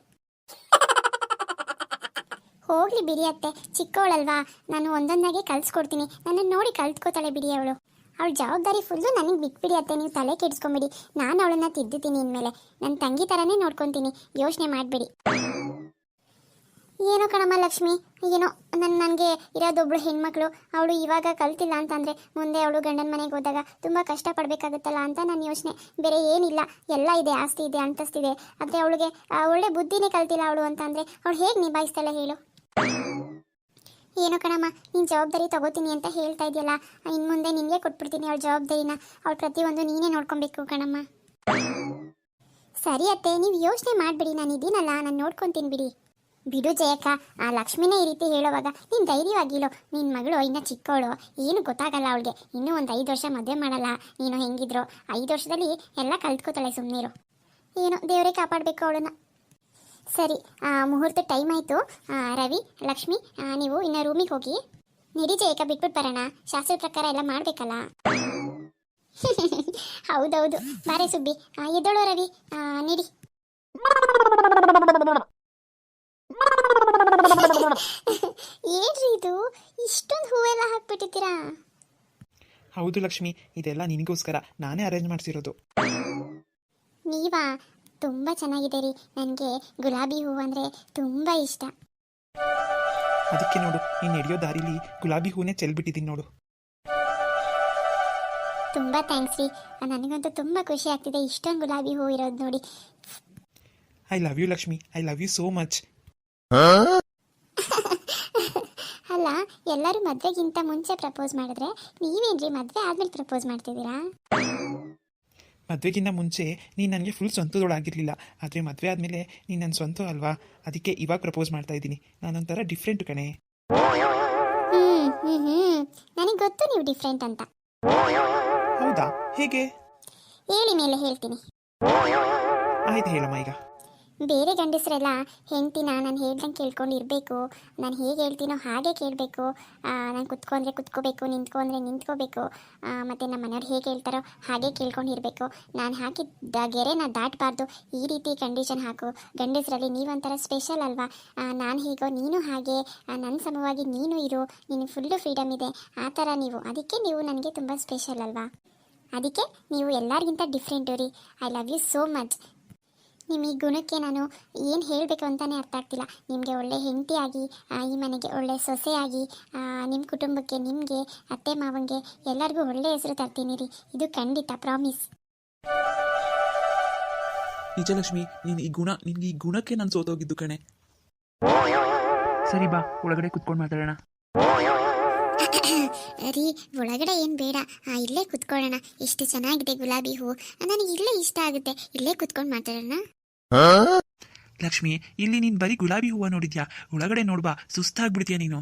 ಹೋಗ್ಲಿ ಬಿಡಿ ಅತ್ತೆ, ಚಿಕ್ಕವಳಲ್ವಾ? ನಾನು ಒಂದೊಂದಾಗೆ ಕಲ್ಸ್ಕೊಡ್ತೀನಿ ನನ್ನನ್ನು ನೋಡಿ ಕಲ್ತ್ಕೋತಾಳೆ ಬಿಡಿ ಅವಳು. ಅವಳ ಜವಾಬ್ದಾರಿ ಫುಲ್ಲು ನನಗೆ ಬಿಟ್ಬಿಡಿ ಅತ್ತೆ, ನೀವು ತಲೆ ಕೆಡಿಸ್ಕೊಂಬಿಡಿ. ನಾನು ಅವಳನ್ನ ತಿದ್ದುತ್ತೀನಿ ಇನ್ಮೇಲೆ. ನನ್ನ ತಂಗಿ ಥರನೇ ನೋಡ್ಕೊತೀನಿ. ಯೋಚನೆ ಮಾಡಬೇಡಿ. ಏನೋ ಕಣಮ್ಮ ಲಕ್ಷ್ಮಿ, ಏನೋ ನನ್ನ ನನಗೆ ಇರೋದೊಬ್ಳು ಹೆಣ್ಮಕ್ಳು. ಅವಳು ಇವಾಗ ಕಲ್ತಿಲ್ಲ ಅಂತಂದರೆ ಮುಂದೆ ಅವಳು ಗಂಡನ ಮನೆಗೆ ಹೋದಾಗ ತುಂಬ ಕಷ್ಟಪಡಬೇಕಾಗುತ್ತಲ್ಲ ಅಂತ ನನ್ನ ಯೋಚನೆ. ಬೇರೆ ಏನಿಲ್ಲ. ಎಲ್ಲ ಇದೆ, ಆಸ್ತಿ ಇದೆ, ಅಂತಸ್ತಿದೆ. ಆದರೆ ಅವಳಿಗೆ ಒಳ್ಳೆ ಬುದ್ಧಿನೇ ಕಲ್ತಿಲ್ಲ ಅವಳು ಅಂತಂದರೆ ಅವಳು ಹೇಗೆ ನಿಭಾಯಿಸ್ತಾಳೆ ಹೇಳು? ಏನೋ ಕಣಮ್ಮ, ನೀನು ಜವಾಬ್ದಾರಿ ತಗೋತೀನಿ ಅಂತ ಹೇಳ್ತಾ ಇದೆಯಲ್ಲ ಇನ್ನು ಮುಂದೆ ನಿನಗೆ ಕೊಟ್ಬಿಡ್ತೀನಿ ಅವಳ ಜವಾಬ್ದಾರಿನ, ಅವಳು ಪ್ರತಿಯೊಂದು ನೀನೇ ನೋಡ್ಕೊಬೇಕು ಕಣಮ್ಮ. ಸರಿ ಅತ್ತೆ, ನೀವು ಯೋಚನೆ ಮಾಡಬೇಡಿ, ನಾನು ಇದೀನಲ್ಲ, ನಾನು ನೋಡ್ಕೊತೀನಿ ಬಿಡಿ. ಬಿಡು ಜಯಕ್ಕ, ಆ ಲಕ್ಷ್ಮಿನೇ ಈ ರೀತಿ ಹೇಳುವಾಗ ನೀನು ಧೈರ್ಯವಾಗಿಲ್ಲೋ ನಿನ್ನ ಮಗಳು ಇನ್ನೂ ಚಿಕ್ಕವಳು ಏನು ಗೊತ್ತಾಗಲ್ಲ ಅವಳಿಗೆ, ಇನ್ನೂ ಒಂದು ಐದು ವರ್ಷ ಮದುವೆ ಮಾಡಲ್ಲ, ನೀನು ಹೆಂಗಿದ್ರು, ಐದು ವರ್ಷದಲ್ಲಿ ಎಲ್ಲ ಕಲ್ತ್ಕೋತಾಳೆ ಸುಮ್ಮನಿರು ಏನು ದೇವರೇ ಕಾಪಾಡಬೇಕು ಅವಳನ್ನ. ಸರಿ ಆ, ಮುಹೂರ್ತ ಟೈಮ್ ಆಯಿತು. ರವಿ ಲಕ್ಷ್ಮಿ ನೀವು ಇನ್ನು ರೂಮಿಗೆ ಹೋಗಿ ನಿರೀಜ ಜಯಕ ಬಿಟ್ಬಿಟ್ಟು ಬರೋಣ. ಶಾಸ್ತ್ರ ಪ್ರಕಾರ ಎಲ್ಲ ಮಾಡಬೇಕಲ್ಲ? ಹೌದೌದು. ಬಾರೆ ಸುಬ್ಬಿ ಎದ್ದೋಳು ರವಿ. ನಡಿ. ಏನ್ರಿ ಇದು? ಇಷ್ಟೊಂದು ಹೂವೆಲ್ಲ ಹಾಕ್ಬಿಟ್ಟಿದ್ದೀರಾ? ಹೌದು ಲಕ್ಷ್ಮಿ ಇದೆಲ್ಲ ನಿನಗೋಸ್ಕರ. ನಾನೇ ಅರೇಂಜ್ ಮಾಡಿಸಿರೋದು. ನೀವಾ? ತುಂಬ ಚೆನ್ನಾಗಿದೆ ರೀ. ನನಗೆ ಗುಲಾಬಿ ಹೂವು ಅಂದರೆ ತುಂಬ ಇಷ್ಟ. ಅದಕ್ಕೆ ನೋಡು ನೀನು ನಡೆಯೋ ದಾರಿಲಿ ಗುಲಾಬಿ ಹೂವನ್ನೇ ಚೆಲ್ಬಿಟ್ಟಿದ್ದೀನಿ ನೋಡು. ತುಂಬ ಥ್ಯಾಂಕ್ಸ್ ರೀ. ನನಗಂತೂ ತುಂಬ ಖುಷಿ ಆಗ್ತಿದೆ ಇಷ್ಟೊಂದು ಗುಲಾಬಿ ಹೂವು ಇರೋದು ನೋಡಿ. I love you Lakshmi I love you so much ಅಲ್ಲ ಎಲ್ಲರೂ ಮದುವೆಗಿಂತ ಮುಂಚೆ ಪ್ರಪೋಸ್ ಮಾಡಿದ್ರೆ ನೀವೇನ್ರಿ ಮದುವೆ ಆದ್ಮೇಲೆ ಪ್ರಪೋಸ್ ಮಾಡ್ತಿದ್ದೀರಾ? ಮದುವೆಗಿಂತ ಮುಂಚೆ ನೀನು ನನಗೆ ಫುಲ್ ಸ್ವಂತದೊಳಾಗಿರಲಿಲ್ಲ. ಆದರೆ ಮದುವೆ ಆದಮೇಲೆ ನೀನು ನನ್ನ ಸ್ವಂತ ಅಲ್ವಾ? ಅದಕ್ಕೆ ಇವಾಗ ಪ್ರಪೋಸ್ ಮಾಡ್ತಾ ಇದ್ದೀನಿ. ನಾನೊಂಥರ ಡಿಫ್ರೆಂಟ್ ಕಣೆ. ನನಗೆ ಗೊತ್ತು ನೀವು ಡಿಫ್ರೆಂಟ್ ಅಂತ. ಹೌದಾ? ಹೇಗೆ? ಹೇಳಿ ಮೇಲೆ ಹೇಳ್ತೀನಿ. ಆಯ್ತು ಹೇಳಮ್ಮ ಈಗ. ಬೇರೆ ಗಂಡಸರೆಲ್ಲ ಹೆಂಡ್ತಿನ ನಾನು ಹೇಳ್ದಂಗೆ ಕೇಳ್ಕೊಂಡು ಇರಬೇಕು ನಾನು ಹೇಗೆ ಹೇಳ್ತೀನೋ ಹಾಗೆ ಕೇಳಬೇಕು. ನಾನು ಕುತ್ಕೊಂಡ್ರೆ ಕುತ್ಕೋಬೇಕು, ನಿಂತ್ಕೊಂಡ್ರೆ ನಿಂತ್ಕೋಬೇಕು. ಮತ್ತು ನಮ್ಮ ಮನೆಯವ್ರು ಹೇಗೆ ಹೇಳ್ತಾರೋ ಹಾಗೆ ಕೇಳ್ಕೊಂಡು ಇರಬೇಕು ನಾನು ಹಾಕಿದ್ದ ಗೆರೆನ ದಾಟಬಾರ್ದು. ಈ ರೀತಿ ಕಂಡೀಷನ್ ಹಾಕು. ಗಂಡಸರಲ್ಲಿ ನೀವೊಂಥರ ಸ್ಪೆಷಲ್ ಅಲ್ವಾ? ನಾನು ಹೇಗೋ ನೀನು ಹಾಗೆ. ನನ್ನ ಸಮವಾಗಿ ನೀನು ಇರು. ನಿನಗೆ ಫುಲ್ಲು ಫ್ರೀಡಮ್ ಇದೆ. ಆ ಥರ ನೀವು. ಅದಕ್ಕೆ ನೀವು ನನಗೆ ತುಂಬ ಸ್ಪೆಷಲ್ ಅಲ್ವಾ? ಅದಕ್ಕೆ ನೀವು ಎಲ್ಲರಿಗಿಂತ ಡಿಫ್ರೆಂಟು ರೀ. I love you so much ನಿಮ್ಮ ಈ ಗುಣಕ್ಕೆ ನಾನು ಏನು ಹೇಳಬೇಕು ಅಂತಲೇ ಅರ್ಥ ಆಗ್ತಿಲ್ಲ. ನಿಮಗೆ ಒಳ್ಳೆ ಹೆಂಡತಿಯಾಗಿ ಈ ಮನೆಗೆ ಒಳ್ಳೆ ಸೊಸೆಯಾಗಿ ನಿಮ್ಮ ಕುಟುಂಬಕ್ಕೆ ನಿಮಗೆ ಅತ್ತೆ ಮಾವಂಗೆ ಎಲ್ಲರಿಗೂ ಒಳ್ಳೆ ಹೆಸರು ತರ್ತೀನಿ ರೀ. ಇದು ಖಂಡಿತ ಪ್ರಾಮಿಸ್ ನಿಜಲಕ್ಷ್ಮಿ ನೀನು ಈ ಗುಣ ನಿನ್ಗೆ ಈ ಗುಣಕ್ಕೆ ನಾನು ಸೋತೋಗಿದ್ದು ಕಣೆ. ಸರಿ ಬಾ ಒಳಗಡೆ ಕುತ್ಕೊಂಡು ಮಾತಾಡೋಣ. ರೀ ಒಳಗಡೆ ಏನು ಬೇಡ. ಇಲ್ಲೇ ಕುತ್ಕೊಳ್ಳೋಣ. ಎಷ್ಟು ಚೆನ್ನಾಗಿದೆ ಗುಲಾಬಿ ಹೂವು ನನಗೆ ಇಲ್ಲೇ ಇಷ್ಟ ಆಗುತ್ತೆ. ಇಲ್ಲೇ ಕುತ್ಕೊಂಡು ಮಾತಾಡೋಣ. ಲಕ್ಷ್ಮಿ ಇಲ್ಲಿ ನೀನ್ ಬರೀ ಗುಲಾಬಿ ಹೂವ ನೋಡಿದ್ಯಾ? ಒಳಗಡೆ ನೋಡ್ಬಾ ಸುಸ್ತಾಗ್ಬಿಡ್ತೀಯ ನೀನು.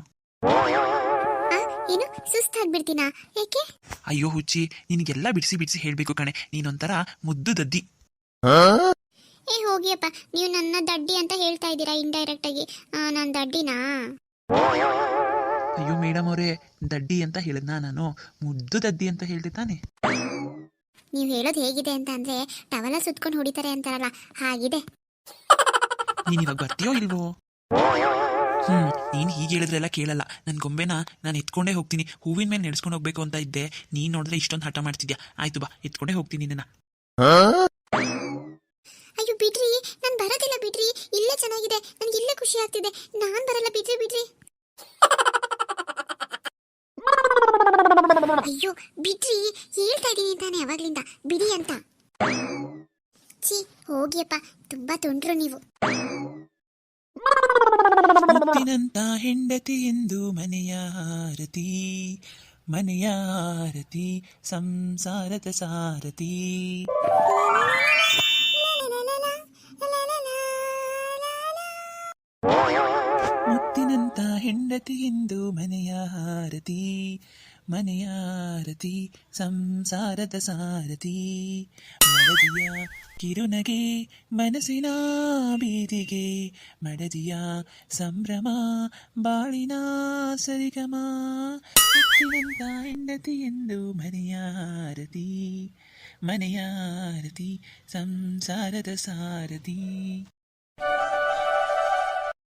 ಏನು? ಸುಸ್ತಾಗ್ಬಿಡ್ತೀನಾ? ಏಕೆ? ಅಯ್ಯೋ ಹುಚ್ಚಿ ನಿನಗೆಲ್ಲ ಬಿಡಿಸಿ ಬಿಡಿಸಿ ಹೇಳ್ಬೇಕು ಕಣೆ. ನೀನೊಂಥರ ಮುದ್ದು ದದ್ದಿ. ಏ ಹೋಗಿಯಪ್ಪ. ನೀವು ನನ್ನ ದಡ್ಡಿ ಅಂತ ಹೇಳ್ತಾ ಇದ್ದೀರಾ ಇಂಡೈರೆಕ್ಟ್ ಆಗಿ. ನಾನು ದಡ್ಡಿನಾ? ಅಯ್ಯೋ ಮೇಡಮ್ ಅವರೇ ದಡ್ಡಿ ಅಂತ ಹೇಳಿದ್ನಾ ನಾನು? ಮುದ್ದು ದದ್ದಿ ಅಂತ ಹೇಳ್ದೆ ತಾನೆ. ನೀವು ಹೇಳೋದು ಹೇಗಿದೆ ಅಂತ ಅಂದ್ರೆ ಟವಲ ಸುತ್ಕೊಂಡು ಹೊಡಿತಾರೆ ಅಂತಾರಲ್ಲ ಹಾಗಿದೆ. ನೀನ್ ಇವಾಗ ಬರ್ತೀಯೋ ಇಲ್ವೋ? ಹ್ಮ್ ನೀನ್ ಹೀಗೆ ಹೇಳಿದ್ರೆಲ್ಲ ಕೇಳಲ್ಲ. ನನ್ ಗೊಂಬೆನ ನಾನು ಎತ್ಕೊಂಡೇ ಹೋಗ್ತೀನಿ. ಹೂವಿನ ಮೇಲೆ ನೆಡ್ಸ್ಕೊಂಡು ಹೋಗ್ಬೇಕು ಅಂತ ಇದ್ದೆ. ನೀನ್ ನೋಡಿದ್ರೆ ಇಷ್ಟೊಂದು ಹಠ ಮಾಡ್ತಿದ್ಯಾ? ಆಯ್ತು ಬಾ ಎತ್ಕೊಂಡೇ ಹೋಗ್ತೀನಿ ನಿನ್ನ ಅಯ್ಯೋ ಬಿಡ್ರಿ ನಾನು ಬರೋದಿಲ್ಲ ಬಿಡ್ರಿ. ಇಲ್ಲೇ ಚೆನ್ನಾಗಿದೆ. ನನಗೆ ಇಲ್ಲೇ ಖುಷಿ ಆಗ್ತಿದೆ. ನಾನು ಬರಲ್ಲ ಬಿಡ್ರಿ ಬಿಡ್ರಿ. ಅಯ್ಯೋ ಬಿಡ್ರಿ ಹೇಳ್ತಾ ಇದ್ದೀನಿ ತಾನೇ ಅವಾಗ್ಲಿಂದ ಬಿಡಿ ಅಂತ ಛೀ ಹೋಗಿಯಪ್ಪ ತುಂಬಾ ತುಂಡ್ರು ನೀವು ಮುತ್ತಿನಂತ ಹೆಂಡತಿ ಎಂದು ಮನೆಯ ಹಾರತಿ ಮನೆಯ ಹಾರತಿ ಸಂಸಾರದ ಮುತ್ತಿನಂತ ಹೆಂಡತಿ ಎಂದು ಮನೆಯ ಹಾರತಿ ಮನೆಯ ಹಾರತಿ ಸಂಸಾರದ ಸಾರತಿ ಮಡದಿಯ ಕಿರುನಗೆ, ಮನಸ್ಸಿನ ಬೀದಿಗೆ. ಮಡದಿಯ ಸಂಭ್ರಮ, ಬಾಳಿನ ಸರಿಗಮ. ಹೆಚ್ಚಿನಂತ ಹೆಂಡತಿ ಎಂದು ಮನೆಯ ಹಾರತಿ ಮನೆಯ ಹಾರತಿ ಸಂಸಾರದ ಸಾರಥಿ.